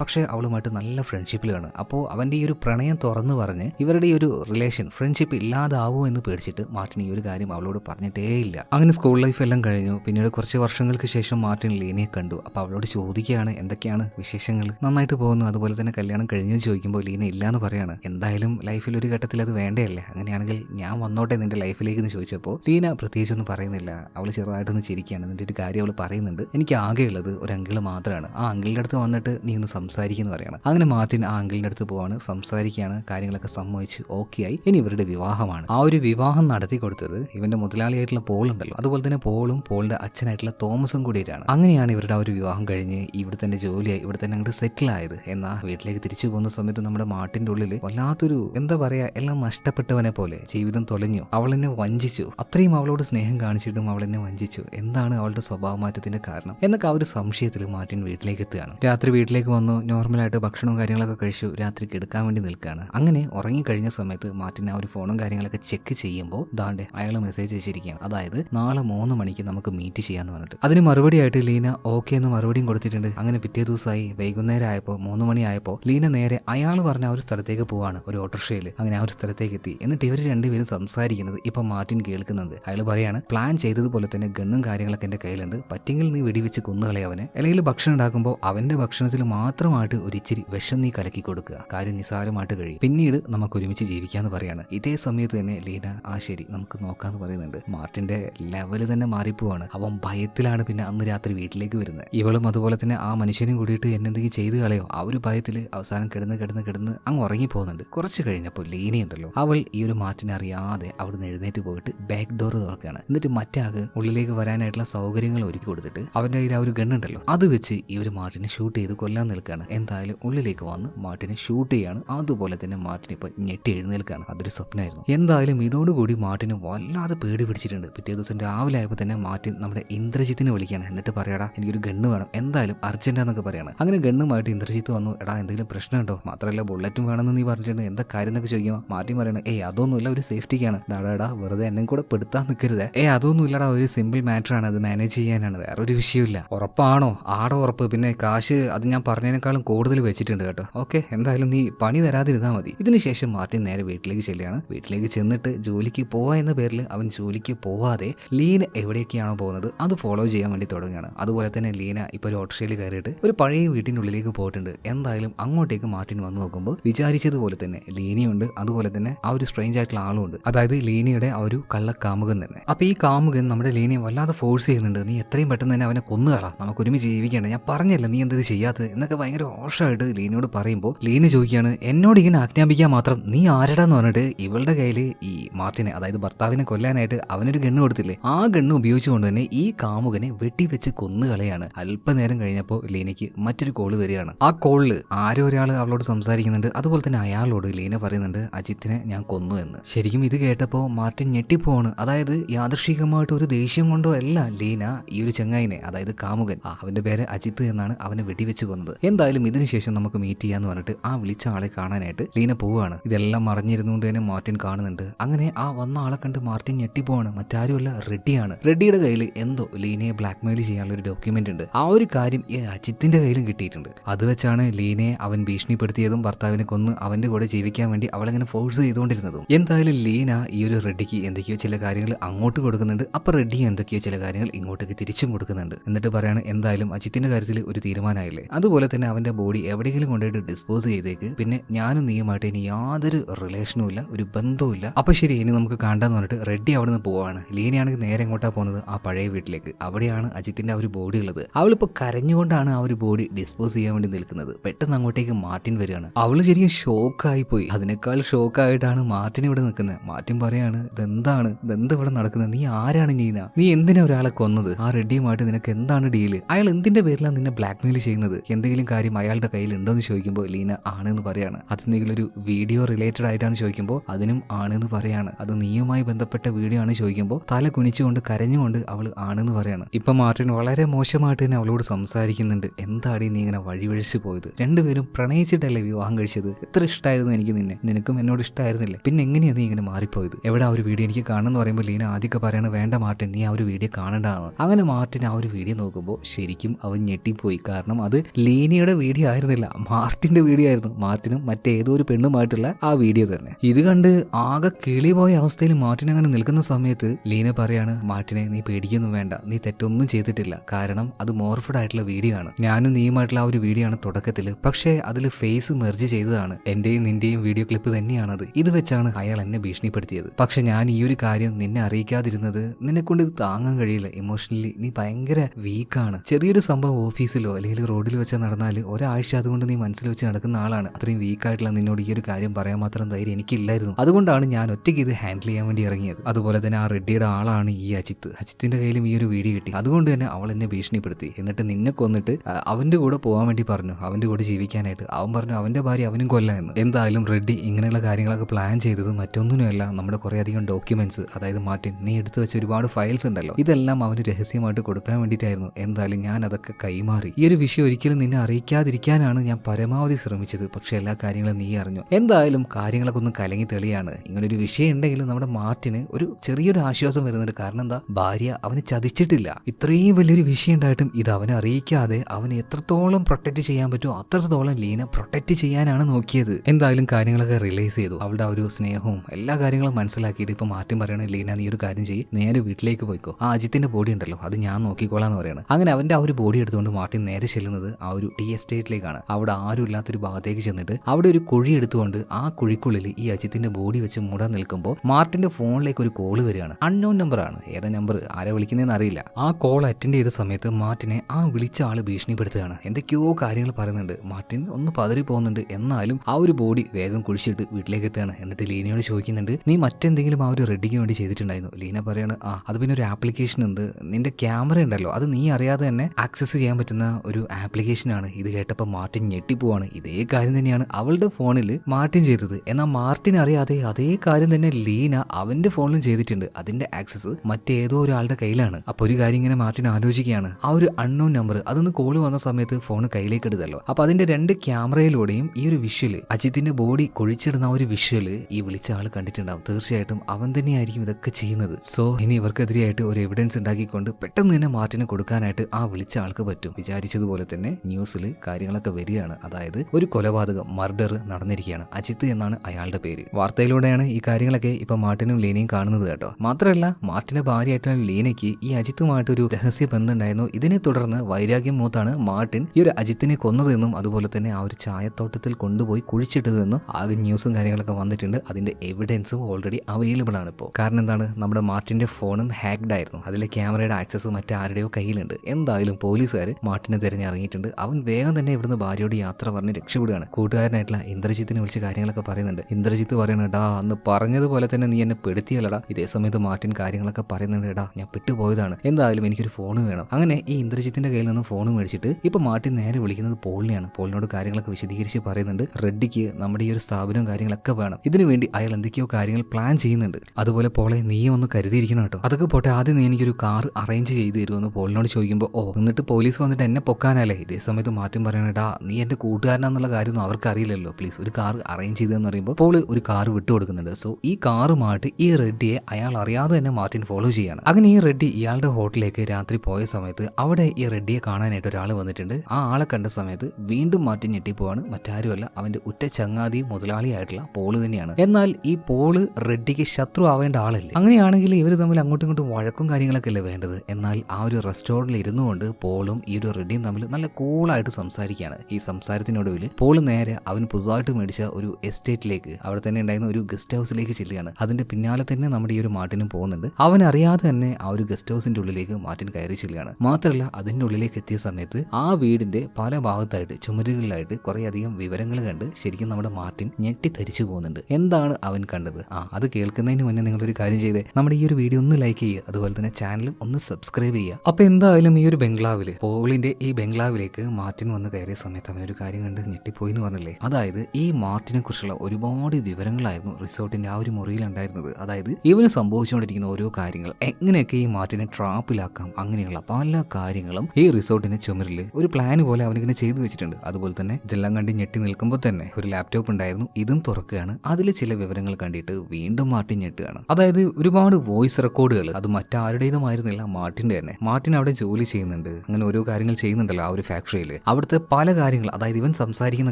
പക്ഷേ അവളുമായിട്ട് നല്ല ഫ്രണ്ട്ഷിപ്പിലാണ് അപ്പോൾ അവന്റെ ഈ ഒരു പ്രണയം തുറന്നു പറഞ്ഞ് ഇവരുടെ ഈ ഒരു റിലേഷൻ ഫ്രണ്ട്ഷിപ്പ് ഇല്ലാതാവോ എന്ന് പേടിച്ചിട്ട് മാർട്ടിൻ ഈ ഒരു കാര്യം അവളോട് പറഞ്ഞിട്ടേ ഇല്ല. അങ്ങനെ സ്കൂൾ ലൈഫ് എല്ലാം കഴിഞ്ഞു. പിന്നീട് കുറച്ച് വർഷങ്ങൾക്ക് ശേഷം മാർട്ടിൻ ലീനയെ കണ്ടു. അപ്പോൾ അവളോട് ചോദിക്കുകയാണ് എന്തൊക്കെയാണ് വിശേഷങ്ങൾ? നന്നായിട്ട് പോകുന്നു. അതുപോലെ തന്നെ കല്യാണം കഴിഞ്ഞു ചോദിക്കുമ്പോൾ ലീന ഇല്ല എന്ന് പറയാണ്. എന്തായാലും ലൈഫിൽ ഒരു ഘട്ടത്തിൽ അത് വേണ്ടയല്ലേ? അങ്ങനെയാണെങ്കിൽ ഞാൻ വന്നോട്ടെ നിന്റെ ലൈഫിലേക്ക് എന്ന് ചോദിച്ചപ്പോൾ ലീന പ്രത്യേകിച്ചൊന്നും പറയുന്നില്ല. അവൾ ചെറുതായിട്ടൊന്ന് ചിരിക്കുകയാണ്. എന്നിട്ട് ഒരു കാര്യം അവൾ പറയുന്നുണ്ട്. എനിക്ക് ആകെയുള്ളത് ഒരു അങ്കിൾ മാത്രമാണ് ആ അങ്കിളിന്റെ അടുത്ത് വന്നിട്ട് നീ ഒന്ന് സംസാരിക്കുന്നു പറയണം. അങ്ങനെ മാർട്ടിൻ ആ അങ്കിളിന്റെ അടുത്ത് പോവാണ്. സംസാരിക്കുകയാണ്. കാര്യങ്ങളൊക്കെ സമ്മതിച്ച് ഓക്കെ ആയി. ഇനി ഇവരുടെ വിവാഹമാണ്. ആ ഒരു വിവാഹം നടത്തി കൊടുത്തത് ഇവന്റെ മുതലാളിയായിട്ടുള്ള പോൾ ഉണ്ടല്ലോ. അതുപോലെ തന്നെ പോളും പോളിന്റെ അച്ഛനായിട്ടുള്ള തോമസും കൂടിയിട്ടാണ്. അങ്ങനെയാണ് ഇവരുടെ ആ ഒരു വിവാഹം കഴിഞ്ഞ് ഇവിടെ തന്നെ ജോലിയായി ഇവിടെ തന്നെ അങ്ങോട്ട് സെറ്റിൽ ആയത്. എന്നാ വീട്ടിലേക്ക് തിരിച്ചു പോകുന്ന സമയത്ത് നമ്മുടെ മാട്ടിന്റെ ഉള്ളിൽ വല്ലാത്തൊരു എന്താ പറയാ എല്ലാം നഷ്ടപ്പെട്ടവനെ പോലെ ജീവിതം തൊലഞ്ഞു. അവൾ എന്നെ വഞ്ചിച്ചു. അത്രയും അവളോട് സ്നേഹം കാണിച്ചിട്ടും അവൾ എന്നെ വഞ്ചിച്ചു. എന്താണ് അവളുടെ സ്വഭാവ മാറ്റത്തിന്റെ കാരണം? എന്നൊക്കെ ആ ഒരു സംശയത്തിൽ മാർട്ടിൻ വീട്ടിലേക്ക് എത്തുകയാണ് രാത്രി വീട്ടിലേക്ക് വന്നു നോർമലായിട്ട് ഭക്ഷണവും കാര്യങ്ങളൊക്കെ കഴിച്ചു രാത്രിക്ക് എടുക്കാൻ വേണ്ടി നിൽക്കുകയാണ്. അങ്ങനെ ഉറങ്ങിക്കഴിഞ്ഞ സമയത്ത് മാർട്ടിൻ ആ ഒരു ഫോണും കാര്യങ്ങളൊക്കെ ചെക്ക് ചെയ്യുമ്പോൾ ദാണ്ടെ അയാൾ മെസ്സേജ് അയച്ചിരിക്കുകയാണ്. അതായത് നാളെ മൂന്ന് മണിക്ക് നമുക്ക് മീറ്റ് ചെയ്യാന്ന് പറഞ്ഞിട്ട്. അതിന് മറുപടി ആയിട്ട് ലീന ഓക്കെ എന്ന് മറുപടിയും കൊടുത്തിട്ടുണ്ട്. അങ്ങനെ പിറ്റേ ദിവസമായി വൈകുന്നേരം ആയപ്പോൾ മൂന്ന് മണി ആയപ്പോൾ ലീന നേരെ അയാൾ പറഞ്ഞ ആ ഒരു സ്ഥലത്തേക്ക് പോവാണ് ഒരു ഓട്ടോറിക്ഷയിൽ. അങ്ങനെ ആ ഒരു സ്ഥലത്തേക്ക് എത്തി. എന്നിട്ട് ഇവർ രണ്ടുപേരും സംസാരിക്കുന്നത് ഇപ്പൊ മാർട്ടിൻ കേൾക്കുന്നുണ്ട് അയാൾ പറയാണ് പ്ലാൻ ചെയ്തതുപോലെ തന്നെ ഗണ്ണും കാര്യങ്ങളൊക്കെ എന്റെ കയ്യിലുണ്ട്. പറ്റെങ്കിൽ നീ വെടിവെച്ച് കുന്നുകളെ അവനെ. അല്ലെങ്കിൽ ഭക്ഷണം ഉണ്ടാക്കുമ്പോൾ അവന്റെ ഭക്ഷണത്തിൽ മാത്രമായിട്ട് ഒരു ഇച്ചിരി വിഷം നീ കലക്കി കൊടുക്കുക. കാര്യം നിസാരമായിട്ട് കഴിയും. പിന്നീട് നമുക്ക് ഒരുമിച്ച് ജീവിക്കാന്ന് പറയാണ്. ഇതേ സമയത്ത് തന്നെ ലീന ആ ശരി നമുക്ക് നോക്കാന്ന് പറയുന്നുണ്ട്. മാർട്ടിന്റെ ലെവൽ തന്നെ മാറിപ്പോവാണ്. അവൻ ഭയത്തിലാണ് പിന്നെ അന്ന് രാത്രി വീട്ടിലേക്ക് വരുന്നത്. ഇവളും അതുപോലെ തന്നെ ആ മനുഷ്യനും കൂടിയിട്ട് എന്നെന്തെങ്കിലും ചെയ്തു കളയോ? ആ ഒരു ഭയത്തിൽ അവസാനം കിടന്ന് കിടന്ന് കിടന്ന് അങ്ങ് ഉറങ്ങി പോകുന്നുണ്ട്. കുറച്ച് കഴിഞ്ഞപ്പോൾ ലീനയുണ്ടല്ലോ അവൾ ഈ ഒരു മാർട്ടിനെ അറിയാതെ അവിടുന്ന് എഴുന്നേറ്റ് പോയിട്ട് ബാക്ക് ഡോർ തുറക്കുകയാണ്. എന്നിട്ട് മറ്റാകെ ഉള്ളിലേക്ക് വരാനായിട്ടുള്ള സൗകര്യങ്ങൾ ഒരുക്കി കൊടുത്തിട്ട് അവന്റെ കയ്യിൽ ആ ഒരു ഗണ്ണുണ്ടല്ലോ അത് വെച്ച് ഇവർ മാർട്ടിനെ ഷൂട്ട് ചെയ്ത് കൊല്ലാൻ നിൽക്കുകയാണ്. എന്തായാലും ഉള്ളിലേക്ക് വന്ന് മാർട്ടിനെ ഷൂട്ട് ചെയ്യാണ്. അതുപോലെ തന്നെ മാർട്ടിനെ ഇപ്പോൾ ഞെട്ടി എഴുന്നേൽക്കുകയാണ്. അതൊരു സ്വപ്നമായിരുന്നു. എന്തായാലും ഇതോടുകൂടി മാർട്ടിന് വല്ലാതെ പേടി പിടിച്ചിട്ടുണ്ട്. പിറ്റേ ദിവസം രാവിലെ ആയപ്പോൾ തന്നെ മാർട്ടിൻ നമ്മുടെ ഇന്ദ്രജിത്തിനെ വിളിക്കുകയാണ്. എന്നിട്ട് പറയാടാ എനിക്കൊരു ഗണ്ണ് വേണം. എന്തായാലും അർജന്റാന്നൊക്കെ പറയാണ്. അങ്ങനെ ഗണ്ണുമായിട്ട് ഇന്ദ്രജിത്ത് വന്നു. എടാ എന്തെങ്കിലും പ്രശ്നമുണ്ടോ മാത്രമല്ല ബുള്ളറ്റും വേണമെന്ന് നീ പറഞ്ഞിട്ടുണ്ട്. എന്താ കാര്യം എന്നൊക്കെ മാർട്ടിൻ പറയണം ഏയ് അതൊന്നുമില്ല. ഒരു സേഫ്റ്റിക്കാണ്. ഡാടാ വെറുതെ എന്നെ കൂടെ പെടുത്താൻ നിൽക്കരുത്. ഏ അതൊന്നും ഇല്ലടാ ഒരു സിമ്പിൾ മാറ്ററാണ് അത് മാനേജ് ചെയ്യാനാണ്. വേറൊരു വിഷയമില്ല ഉറപ്പാണോ? ആടോ ഉറപ്പ്. പിന്നെ കാശ് അത് ഞാൻ പറഞ്ഞതിനേക്കാളും കൂടുതൽ വെച്ചിട്ടുണ്ട് കേട്ടോ. ഓക്കെ എന്തായാലും നീ പണി തരാതിരുന്നാൽ മതി. ഇതിനുശേഷം മാർട്ടിൻ നേരെ വീട്ടിലേക്ക് ചെല്ലുകയാണ്. വീട്ടിലേക്ക് ചെന്നിട്ട് ജോലിക്ക് പോവാ എന്ന പേരിൽ അവൻ ജോലിക്ക് പോവാതെ ലീന എവിടേക്കാണോ പോകുന്നത് അത് ഫോളോ ചെയ്യാൻ വേണ്ടി തുടങ്ങുകയാണ്. അതുപോലെ തന്നെ ലീന ഇപ്പോൾ ഒരു ഓട്ടോറിക്ഷയിൽ കയറിയിട്ട് ഒരു പഴയ വീട്ടിനുള്ളിലേക്ക് പോയിട്ടുണ്ട്. എന്തായാലും അങ്ങോട്ടേക്ക് മാർട്ടിൻ വന്നു നോക്കുമ്പോൾ വിചാരിച്ചതുപോലെ തന്നെ ലീനയുണ്ട്. അതുപോലെ തന്നെ ആ ഒരു സ്ട്രേഞ്ച് ആയിട്ടുള്ള ആളുമുണ്ട് അതായത് ലീനയുടെ ആ ഒരു കള്ള കാമുകൻ തന്നെ. അപ്പോൾ ഈ കാമുകൻ നമ്മുടെ ലീനയെ വല്ലാതെ ഫോഴ്സ് ചെയ്യുന്നുണ്ട്. നീ എത്രയും പെട്ടെന്ന് തന്നെ അവനെ കൊന്നുകളാ. നമുക്ക് ഒരുമിച്ച് ജീവിക്കേണ്ട. ഞാൻ പറഞ്ഞല്ല നീ എന്തത് ചെയ്യാത്തത്? എന്നൊക്കെ ഭയങ്കര ഓഷമായിട്ട് ലീനോട് പറയുമ്പോൾ ലീന ചോദിക്കുകയാണ് എന്നോട് ഇങ്ങനെ ആജ്ഞാപിക്കാൻ മാത്രം നീ ആരടാന്ന് പറഞ്ഞിട്ട് ഇവളുടെ കയ്യിൽ ഈ മാർട്ടിനെ അതായത് ഭർത്താവിനെ കൊല്ലാനായിട്ട് അവനൊരു ഗണ്ണ് കൊടുത്തില്ലേ? ആ ഗണ്ണ് ഉപയോഗിച്ചുകൊണ്ട് തന്നെ ഈ കാമുകനെ വെട്ടിവെച്ച് കൊന്നുകളയാണ്. അല്പനേരം കഴിഞ്ഞപ്പോൾ ലീനയ്ക്ക് മറ്റൊരു കോൾ വരികയാണ്. ആ കോളിൽ ആരോ ഒരാൾ അവളോട് സംസാരിക്കുന്നുണ്ട്. അതുപോലെ തന്നെ അയാളോട് ലീന പറയുന്നുണ്ട് അജിത്തിനെ ഞാൻ കൊന്നു എന്ന്. ശരിക്കും ഇത് കേട്ടപ്പോൾ മാർട്ടിൻ ഞെട്ടിപ്പോവാണ്. അതായത് യാദൃശികമായിട്ട് ഒരു ദേഷ്യം കൊണ്ടോ അല്ല ലീന ഈ ഒരു ചെങ്ങായിനെ അതായത് കാമുകൻ ആ അവന്റെ പേര് അജിത്ത് എന്നാണ് അവനെ വെടിവെച്ച് കൊന്നത്. എന്തായാലും ഇതിനുശേഷം നമുക്ക് മീറ്റ് ചെയ്യാന്ന് പറഞ്ഞിട്ട് ആ വിളിച്ച ആളെ കാണാനായിട്ട് ലീന പോവുകയാണ്. ഇതെല്ലാം മറിഞ്ഞിരുന്നുകൊണ്ട് തന്നെ മാർട്ടിൻ കാണുന്നുണ്ട്. അങ്ങനെ ആ വന്ന ആളെ കണ്ട് മാർട്ടിൻ ഞെട്ടിപ്പോവാണ്. മറ്റാരുമല്ല റെഡ്ഡിയാണ് റെഡ്ഡിയുടെ കയ്യിൽ എന്തോ ലീനയെ ബ്ലാക്ക്മെയിൽ ചെയ്യാനുള്ള ഒരു ഡോക്യുമെന്റ് ഉണ്ട്. ആ ഒരു കാര്യം ഈ അജിത്തിന്റെ കയ്യിലും കിട്ടിയിട്ടുണ്ട്. അത് വെച്ചാണ് ലീനയെ അവൻ ഭീഷണിപ്പെടുത്തിയതും ഭർത്താവിനെ കൊന്ന് അവന്റെ കൂടെ ജീവിക്കാൻ വേണ്ടി അവളെങ്ങനെ ഫോഴ്സ് ചെയ്തുകൊണ്ടിരുന്നതും. എന്തായാലും ലീന ഈ ഒരു റെഡ്ഡിക്ക് എന്തൊക്കെയോ ചില കാര്യങ്ങൾ അങ്ങോട്ട് കൊടുക്കുന്നുണ്ട്. അപ്പൊ റെഡ്ഡി എന്തൊക്കെയോ ചില കാര്യങ്ങൾ ഇങ്ങോട്ടേക്ക് തിരിച്ചും കൊടുക്കുന്നുണ്ട്. എന്നിട്ട് പറയാണ് എന്തായാലും അജിത്തിന്റെ കാര്യത്തിൽ ഒരു തീരുമാനമായില്ലേ? അതുപോലെ തന്നെ അവന്റെ ബോഡി എവിടെയെങ്കിലും കൊണ്ടുപോയിട്ട് ഡിസ്പോസ് ചെയ്തേക്ക്. പിന്നെ ഞാനും നീയുമായിട്ട് ഇനി യാതൊരു റിലേഷനും ഇല്ല ഒരു ബന്ധവും ഇല്ല. അപ്പൊ ശരി ഇനി നമുക്ക് കാണാന്ന് പറഞ്ഞിട്ട് റെഡി അവിടെ നിന്ന് പോവാണ്. ലീനയാണെങ്കിൽ നേരെ എങ്ങോട്ടാ പോകുന്നത്? ആ പഴയ വീട്ടിലേക്ക്. അവിടെയാണ് അജിത്തിന്റെ ആ ഒരു ബോഡി ഉള്ളത്. അവളിപ്പോ കരഞ്ഞുകൊണ്ടാണ് ആ ഒരു ബോഡി ഡിസ്പോസ് ചെയ്യാൻ വേണ്ടി നിൽക്കുന്നത്. പെട്ടെന്ന് അങ്ങോട്ടേക്ക് മാർട്ടിൻ വരികയാണ്. അവൾ ശരിക്കും ഷോക്കായി പോയി. അതിനേക്കാൾ ഷോക്ക് ആയിട്ടാണ് മാർട്ടിൻ ഇവിടെ നിൽക്കുന്നത്. മാർട്ടിൻ പറയാണ് ഇതെന്താണ്? ഇതെന്താ ഇവിടെ നടക്കുന്നത്? നീ ആരാണ് നീന നീ എന്തിനാ ഒരാളെ കൊന്നത്? ആ റെഡിയുമായിട്ട് നിനക്ക് എന്താണ് ഡീൽ അയാൾ എന്തിന്റെ പേരിലാണ് നിന്നെ ബ്ലാക്ക്മെയിൽ ചെയ്യുന്നത്? എന്തെങ്കിലും കാര്യം അയാളുടെ കയ്യിൽ ഉണ്ടോ എന്ന് ചോദിക്കുമ്പോൾ ലീന ആണെന്ന് പറയാണ്. അതെന്തെങ്കിലും ഒരു വീഡിയോ റിലേറ്റഡ് ആയിട്ടാണ് ചോദിക്കുമ്പോൾ അതിനും ആണെന്ന് പറയാണ്. അത് നീയുമായി ബന്ധപ്പെട്ട വീഡിയോ ആണ് ചോദിക്കുമ്പോൾ തല കുനിച്ചുകൊണ്ട് കരഞ്ഞുകൊണ്ട് അവൾ ആണെന്ന് പറയാണ്. ഇപ്പൊ മാർട്ടിൻ വളരെ മോശമായിട്ട് തന്നെ അവളോട് സംസാരിക്കുന്നുണ്ട്. എന്താടി നീ ഇങ്ങനെ വഴിവഴിച്ചു പോയത്? രണ്ടുപേരും പ്രണയിച്ചിട്ടല്ലേ വിവാഹം കഴിച്ചത്? എത്ര ഇഷ്ടമായിരുന്നു എനിക്ക് നിന്നെ. നിനക്കും എന്നോട് ഇഷ്ടമായിരുന്നില്ലേ പിന്നെ എങ്ങനെയാണ് നീ ഇങ്ങനെ മാറിപ്പോയത്? എവിടെ ആ ഒരു വീഡിയോ എനിക്ക് കാണുമെന്ന് പറയുമ്പോൾ ലീന ആദ്യമൊക്കെ പറയാണ് വേണ്ട മാർട്ടിൻ നീ ആ ഒരു വീഡിയോ കാണണ്ടാന്ന്. അങ്ങനെ മാർട്ടിൻ ആ ഒരു വീഡിയോ നോക്കുമ്പോൾ ശരിക്കും ശരിക്കും അവൻ ഞെട്ടിപ്പോയി. കാരണം അത് ലീനയുടെ വീഡിയോ ആയിരുന്നില്ല. മാർട്ടിന്റെ വീഡിയോ ആയിരുന്നു. മാർട്ടിനും മറ്റേതോ ഒരു പെണ്ണുമായിട്ടുള്ള ആ വീഡിയോ തന്നെ. ഇത് കണ്ട് ആകെ കിളി പോയ അവസ്ഥയിൽ മാർട്ടിൻ അങ്ങനെ നിൽക്കുന്ന സമയത്ത് ലീന പറയാണ് മാർട്ടിനെ നീ പേടിക്കൊന്നും വേണ്ട. നീ തെറ്റൊന്നും ചെയ്തിട്ടില്ല. കാരണം അത് മോർഫഡ് ആയിട്ടുള്ള വീഡിയോ ആണ്. ഞാനും നീയുമായിട്ടുള്ള ആ ഒരു വീഡിയോ ആണ് തുടക്കത്തിൽ. പക്ഷേ അതിൽ ഫേസ് മെർജ് ചെയ്തതാണ്. എന്റെയും നിന്റെയും വീഡിയോ ക്ലിപ്പ് തന്നെയാണത്. ഇത് വെച്ചാണ് അയാൾ എന്നെ ഭീഷണിപ്പെടുത്തിയത്. പക്ഷെ ഞാൻ ഈ ഒരു കാര്യം നിന്നെ അറിയിക്കാതിരുന്നത് നിന്നെ കൊണ്ട് ഇത് താങ്ങാൻ കഴിയില്ല. ഇമോഷണലി നീ ഭയങ്കര വീക്കാണ് ചെറിയൊരു സംഭവം ഓഫീസിലോ അല്ലെങ്കിൽ റോഡിൽ വെച്ച് നടന്നാൽ ഒരാഴ്ച അതുകൊണ്ട് നീ മനസ്സിൽ വെച്ച് നടക്കുന്ന ആളാണ്. അത്രയും വീക്കായിട്ടുള്ള നിന്നോട് ഈ ഒരു കാര്യം പറയാൻ മാത്രം ധൈര്യം എനിക്കില്ലായിരുന്നു. അതുകൊണ്ടാണ് ഞാൻ ഒറ്റയ്ക്ക് ഇത് ഹാൻഡിൽ ചെയ്യാൻ വേണ്ടി ഇറങ്ങിയത്. അതുപോലെ തന്നെ ആ റെഡ്ഡിയുടെ ആളാണ് ഈ അജിത്ത്. അജിത്തിന്റെ കയ്യിലും ഈ ഒരു വീഡിയോ കിട്ടി. അതുകൊണ്ട് തന്നെ അവൾ എന്നെ ഭീഷണിപ്പെടുത്തി. എന്നിട്ട് നിന്നെ കൊന്നിട്ട് അവന്റെ കൂടെ പോകാൻ വേണ്ടി പറഞ്ഞു. അവന്റെ കൂടെ ജീവിക്കാനായിട്ട്. അവൻ പറഞ്ഞു അവന്റെ ഭാര്യ അവനും കൊല്ല എന്ന്. എന്തായാലും റെഡ്ഡി ഇങ്ങനെയുള്ള കാര്യങ്ങളൊക്കെ പ്ലാൻ ചെയ്തത് മറ്റൊന്നിനുമല്ല നമ്മുടെ കുറേ അധികം ഡോക്യുമെന്റ്സ് അതായത് മാർട്ടിൻ നീ എടുത്തു വെച്ച ഒരുപാട് ഫയൽസ് ഉണ്ടല്ലോ. ഇതെല്ലാം അവന് രഹസ്യമായിട്ട് കൊടുക്കാൻ വേണ്ടിയിട്ടായിരുന്നു. എന്തായാലും ഞാൻ അതൊക്കെ കൈമാറി. ഈ ഒരു വിഷയം ഒരിക്കലും നിന്നെ അറിയിക്കാതിരിക്കാനാണ് ഞാൻ പരമാവധി ശ്രമിച്ചത്. പക്ഷെ എല്ലാ കാര്യങ്ങളും നീ അറിഞ്ഞു. എന്തായാലും കാര്യങ്ങളൊക്കെ ഒന്ന് കലങ്ങി തെളിയാണ്. ഇങ്ങനൊരു വിഷയം ഉണ്ടെങ്കിലും നമ്മുടെ മാർട്ടിന് ഒരു ചെറിയൊരു ആശ്വാസം വരുന്നുണ്ട്. കാരണം എന്താ? ഭാര്യ അവനെ ചതിച്ചിട്ടില്ല. ഇത്രയും വലിയൊരു വിഷയം ഉണ്ടായിട്ടും ഇത് അവനെ അറിയിക്കാതെ അവനെ എത്രത്തോളം പ്രൊട്ടക്ട് ചെയ്യാൻ പറ്റുമോ അത്രത്തോളം ലീന പ്രൊട്ടക്ട് ചെയ്യാനാണ് നോക്കിയത്. എന്തായാലും കാര്യങ്ങളൊക്കെ റിലൈസ് ചെയ്തു. അവളുടെ ഒരു സ്നേഹവും എല്ലാ കാര്യങ്ങളും മനസ്സിലാക്കിയിട്ട് ഇപ്പൊ മാർട്ടിൻ പറയണ ലീന നീ ഒരു കാര്യം ചെയ്യും. നേരെ വീട്ടിലേക്ക് പോയിക്കോ. ആ അജിത്തിന്റെ ബോഡി ഉണ്ടല്ലോ അത് ഞാൻ നോക്കിക്കോളാം എന്ന് പറയണം. അങ്ങനെ അവന്റെ ആ ഒരു ബോഡി എടുത്തുകൊണ്ട് മാർട്ടിൻ നേരെ ചെല്ലുന്നത് ആ ഒരു ടീ എസ്റ്റേറ്റിലേക്കാണ് അവിടെ ആരും ഇല്ലാത്തൊരു ഭാഗത്തേക്ക് ചെന്നിട്ട് അവിടെ ഒരു കുഴി എടുത്തുകൊണ്ട് ആ കുഴിക്കുള്ളിൽ ഈ അജിത്തിന്റെ ബോഡി വെച്ച് മുട നിൽക്കുമ്പോൾ മാർട്ടിന്റെ ഫോണിലേക്ക് ഒരു കോൾ വരികയാണ്. അൺനോൺ നമ്പർ ആണ്. ഏതാ നമ്പർ ആരെ വിളിക്കുന്നതെന്ന് അറിയില്ല. ആ കോൾ അറ്റൻഡ് ചെയ്ത സമയത്ത് മാർട്ടിനെ ആ വിളിച്ച ആൾ ഭീഷണിപ്പെടുത്തുകയാണ്. എന്തൊക്കെയോ കാര്യങ്ങൾ പറയുന്നുണ്ട്. മാർട്ടിൻ ഒന്ന് പതറി പോകുന്നുണ്ട്. എന്നാലും ആ ഒരു ബോഡി വേഗം കുഴിച്ചിട്ട് വീട്ടിലേക്ക് എത്തുകയാണ്. എന്നിട്ട് ലീനയോട് ചോദിക്കുന്നുണ്ട് നീ മറ്റെന്തെങ്കിലും ആ ഒരു റെഡിക്ക് വേണ്ടി ചെയ്തിട്ടുണ്ടായിരുന്നു? ലീന പറയാണ് ആ അത് പിന്നെ ഒരു ആപ്ലിക്കേഷൻ ഉണ്ട്. നിന്റെ ക്യാമറ ഉണ്ടല്ലോ. അത് നീ അറിയാതെ തന്നെ ആക്സസ് ചെയ്യാൻ പറ്റുന്ന ഒരു ആപ്ലിക്കേഷനാണ് ഇത് കേട്ടപ്പോൾ മാർട്ടിൻ ഞെട്ടിപ്പോവാണ്. ഇതേ കാര്യം തന്നെയാണ് അവളുടെ ഫോണിൽ മാർട്ടിൻ ചെയ്തത്. എന്നാൽ മാർട്ടിൻ അറിയാതെ അതേ കാര്യം തന്നെ ലീന അവന്റെ ഫോണിലും ചെയ്തിട്ടുണ്ട്. അതിന്റെ ആക്സസ് മറ്റേതോ ഒരാളുടെ കയ്യിലാണ്. അപ്പോൾ ഒരു കാര്യം ഇങ്ങനെ മാർട്ടിൻ ആലോചിക്കുകയാണ്. ആ ഒരു അൺനോൺ നമ്പർ അതൊന്ന് കോൾ വന്ന സമയത്ത് ഫോൺ കയ്യിലേക്ക് എടുത്തല്ലോ. അപ്പൊ അതിന്റെ രണ്ട് ക്യാമറയിലൂടെയും ഈ ഒരു വിഷ്വൽ അജിത്തിന്റെ ബോഡി കൊഴിച്ചിടുന്ന ഒരു വിഷ്വൽ ഈ വിളിച്ച ആൾ കണ്ടിട്ടുണ്ടാവും. തീർച്ചയായിട്ടും അവൻ തന്നെയായിരിക്കും ഇതൊക്കെ ചെയ്യുന്നത്. സോ ഇനി ഇവർക്കെതിരെയായിട്ട് ഒരു എവിഡൻസ് ഉണ്ടാക്കിക്കൊണ്ട് പെട്ടെന്ന് തന്നെ മാർട്ടിന് കൊടുക്കാനായിട്ട് ആ വിളിച്ച ആൾക്ക് പറ്റും. വിചാരിച്ചതുപോലെ തന്നെ ന്യൂസിൽ കാര്യങ്ങളൊക്കെ വരികയാണ്. അതായത് ഒരു കൊലപാതകം മർഡർ നടന്നിരിക്കുകയാണ്. അജിത്ത് എന്നാണ് അയാളുടെ പേര്. വാർത്തയിലൂടെയാണ് ഈ കാര്യങ്ങളൊക്കെ ഇപ്പൊ മാർട്ടിനും ലീനയും കാണുന്നത് കേട്ടോ. മാത്രമല്ല മാർട്ടിന്റെ ഭാര്യയായിട്ടുള്ള ലീനയ്ക്ക് ഈ അജിത്തുമായിട്ട് ഒരു രഹസ്യ ബന്ധമുണ്ടായിരുന്നു. ഇതിനെ തുടർന്ന് വൈരാഗ്യം മൂത്താണ് മാർട്ടിൻ ഈ ഒരു അജിത്തിനെ കൊന്നതെന്നും അതുപോലെ തന്നെ ആ ഒരു ചായത്തോട്ടത്തിൽ കൊണ്ടുപോയി കുഴിച്ചിട്ടതെന്നും ആകെ ന്യൂസും കാര്യങ്ങളൊക്കെ വന്നിട്ടുണ്ട്. അതിന്റെ എവിഡൻസും ഓൾറെഡി അവൈലബിൾ ആണ് ഇപ്പോൾ കാരണം എന്താണ്? നമ്മുടെ മാർട്ടിന്റെ ഫോണും ഹാക്ഡ് ആയിരുന്നു. അതിലെ ക്യാമറയുടെ ആക്സസ് മറ്റാരുടെയോ കയ്യിലുണ്ട്. എന്തായാലും പോലീസുകാർ മാർട്ടിനെ തിരഞ്ഞിറങ്ങിയിട്ടുണ്ട്. അവൻ വേഗം തന്നെ ഇവിടുന്ന് ഭാര്യയോട് യാത്ര പറഞ്ഞ് രക്ഷപ്പെടുകയാണ്. കൂട്ടുകാരനായിട്ടുള്ള ഇന്ദ്രജിത്തിനെ വിളിച്ച് കാര്യങ്ങളൊക്കെ പറയുന്നുണ്ട്. ഇന്ദ്രജിത്ത് പറയണ ഡാ അന്ന് പറഞ്ഞതുപോലെ തന്നെ നീ എന്നെ പെടുത്തിയല്ലടാ. ഇതേ സമയത്ത് മാർട്ടിൻ കാര്യങ്ങളൊക്കെ പറയുന്നുണ്ട്. എടാ ഞാൻ പെട്ടുപോയതാണ്. എന്തായാലും എനിക്കൊരു ഫോൺ വേണം. അങ്ങനെ ഈ ഇന്ദ്രജിത്തിന്റെ കയ്യിൽ നിന്ന് ഫോൺ മേടിച്ചിട്ട് ഇപ്പൊ മാർട്ടിൻ നേരെ വിളിക്കുന്നത് പോളിനെയാണ്. പോളിനോട് കാര്യങ്ങളൊക്കെ വിശദീകരിച്ച് പറയുന്നുണ്ട്. റെഡ്ഡിക്ക് നമ്മുടെ ഈ ഒരു സ്ഥാപനവും കാര്യങ്ങളൊക്കെ വേണം. ഇതിനുവേണ്ടി അയാൾ എന്തൊക്കെയോ കാര്യങ്ങൾ പ്ലാൻ ചെയ്യുന്നുണ്ട്. അതുപോലെ പോളെ നീ ഒന്ന് കരുതിയിരിക്കണം കേട്ടോ. അതൊക്കെ പോട്ടെ ആദ്യം നീ എനിക്കൊരു കാർ അറേഞ്ച് ചെയ്ത് തരുമെന്ന് പോളിനോട് ചോദിക്കുമ്പോൾ ഓ എന്നിട്ട് പോലീസ് വന്നിട്ട് എന്നെ പൊക്കാനല്ലേ? ഇതേ സമയത്ത് മാറ്റം പറയണടാ നീ എന്റെ കൂട്ടുകാരനാന്നുള്ള കാര്യമൊന്നും അവർക്ക് അറിയില്ലല്ലോ പ്ലീസ് ഒരു കാർ അറേഞ്ച് ചെയ്തതെന്ന് പറയുമ്പോൾ പോൾ ഒരു കാർ വിട്ടു കൊടുക്കുന്നുണ്ട് സോ ഈ കാറുമായിട്ട് ഈ റെഡ്ഡിയെ അയാൾ അറിയാതെ തന്നെ മാർട്ടിൻ ഫോളോ ചെയ്യാണ്. അങ്ങനെ ഈ റെഡ്ഡി ഇയാളുടെ ഹോട്ടലിലേക്ക് രാത്രി പോയ സമയത്ത് അവിടെ ഈ റെഡ്ഡിയെ കാണാനായിട്ട് ഒരാൾ വന്നിട്ടുണ്ട്. ആ ആളെ കണ്ട സമയത്ത് വീണ്ടും മാർട്ടിൻ ഞെട്ടിപ്പോവാണ്. മറ്റാരുമല്ല അവന്റെ ഉറ്റ ചങ്ങാതി മുതലാളിയായിട്ടുള്ള പോൾ തന്നെയാണ്. എന്നാൽ ഈ പോൾ റെഡ്ഡിക്ക് ശത്രു ആവേണ്ട ആളല്ലേ? അങ്ങനെയാണെങ്കിൽ ഇവർ തമ്മിൽ അങ്ങോട്ടും ഇങ്ങോട്ടും വഴക്കും കാര്യങ്ങളൊക്കെ അല്ലേ വേണ്ടത്? എന്നാൽ ആ ഒരു റെസ്റ്റോറന്റിൽ ഇരുന്നു കൊണ്ട് പോളും ഈ ഒരു റെഡിയും തമ്മിൽ നല്ല കൂളായിട്ട് സംസാരിക്കുകയാണ്. ഈ സംസാരത്തിനൊടുവിൽ പോൾ നേരെ അവൻ പുതുതായിട്ട് മേടിച്ച ഒരു എസ്റ്റേറ്റിലേക്ക് അവിടെ തന്നെ ഉണ്ടായിരുന്ന ഒരു ഗസ്റ്റ് ഹൗസിലേക്ക് ചെല്ലുകയാണ്. അതിന്റെ പിന്നാലെ തന്നെ നമ്മുടെ ഈ ഒരു മാർട്ടിനും പോകുന്നുണ്ട്. അവൻ അറിയാതെ തന്നെ ആ ഒരു ഗസ്റ്റ് ഹൗസിന്റെ ഉള്ളിലേക്ക് മാർട്ടിൻ കയറി ചെല്ലുകയാണ്. മാത്രമല്ല അതിന്റെ ഉള്ളിലേക്ക് എത്തിയ സമയത്ത് ആ വീടിന്റെ പല ഭാഗത്തായിട്ട് ചുമരുകളിലായിട്ട് കുറേയധികം വിവരങ്ങൾ കണ്ട് ശരിക്കും നമ്മുടെ മാർട്ടിൻ ഞെട്ടി ധരിച്ചു പോകുന്നുണ്ട്. എന്താണ് അവൻ കണ്ടത്? ആ അത് കേൾക്കുന്നതിന് മുന്നേ നിങ്ങളൊരു കാര്യം ചെയ്തേ. നമ്മുടെ ഈ ഒരു വീഡിയോ ഒന്ന് ലൈക്ക് ചെയ്യുക. അതുപോലെ തന്നെ ചാനലും ഒന്ന് സബ്സ്ക്രൈബ് ചെയ്യുക. അപ്പൊ എന്തായാലും ഈ ഒരു ബംഗ്ലാവിൽ. പോളിന്റെ ഈ ബംഗ്ലാവിലേക്ക് മാർട്ടിൻ വന്ന് കയറിയ സമയത്ത് അവനൊരു കാര്യം കണ്ട് ഞെട്ടിപ്പോയി എന്ന് പറഞ്ഞില്ലേ? അതായത് ഈ മാർട്ടിനെ കുറിച്ചുള്ള ഒരുപാട് വിവരങ്ങളായിരുന്നു റിസോർട്ടിന്റെ ആ ഒരു മുറിയിൽ ഉണ്ടായിരുന്നത് അതായത് ഇവന് സംഭവിച്ചുകൊണ്ടിരിക്കുന്ന ഓരോ കാര്യങ്ങൾ എങ്ങനെയൊക്കെ ഈ മാർട്ടിനെ ട്രാപ്പിലാക്കാം അങ്ങനെയുള്ള പല കാര്യങ്ങളും ഈ റിസോർട്ടിന്റെ ചുമരിൽ ഒരു പ്ലാൻ പോലെ അവനിങ്ങനെ ചെയ്തു വെച്ചിട്ടുണ്ട്. അതുപോലെ തന്നെ ഇതെല്ലാം കണ്ട് ഞെട്ടി നിൽക്കുമ്പോൾ തന്നെ ഒരു ലാപ്ടോപ്പ് ഉണ്ടായിരുന്നു. ഇതും തുറക്കുകയാണ്. അതിൽ ചില വിവരങ്ങൾ കണ്ടിട്ട് വീണ്ടും മാർട്ടിൻ ഞെട്ടുകയാണ്. അതായത് ഒരുപാട് വോയിസ് റെക്കോർഡുകൾ അത് മറ്റാരുടേതുമായിരുന്നില്ല മാർട്ടിന്റെ തന്നെ. മാർട്ടിൻ അവിടെ ജോലി ചെയ്യുന്നുണ്ട്. ചെയ്യുന്നുണ്ട് അങ്ങനെ ഓരോ കാര്യങ്ങൾ ചെയ്യുന്നുണ്ടല്ലോ ആ ഒരു ഫാക്ടറിയിൽ അവിടുത്തെ പല കാര്യങ്ങൾ അതായത് ഇവൻ സംസാരിക്കുന്ന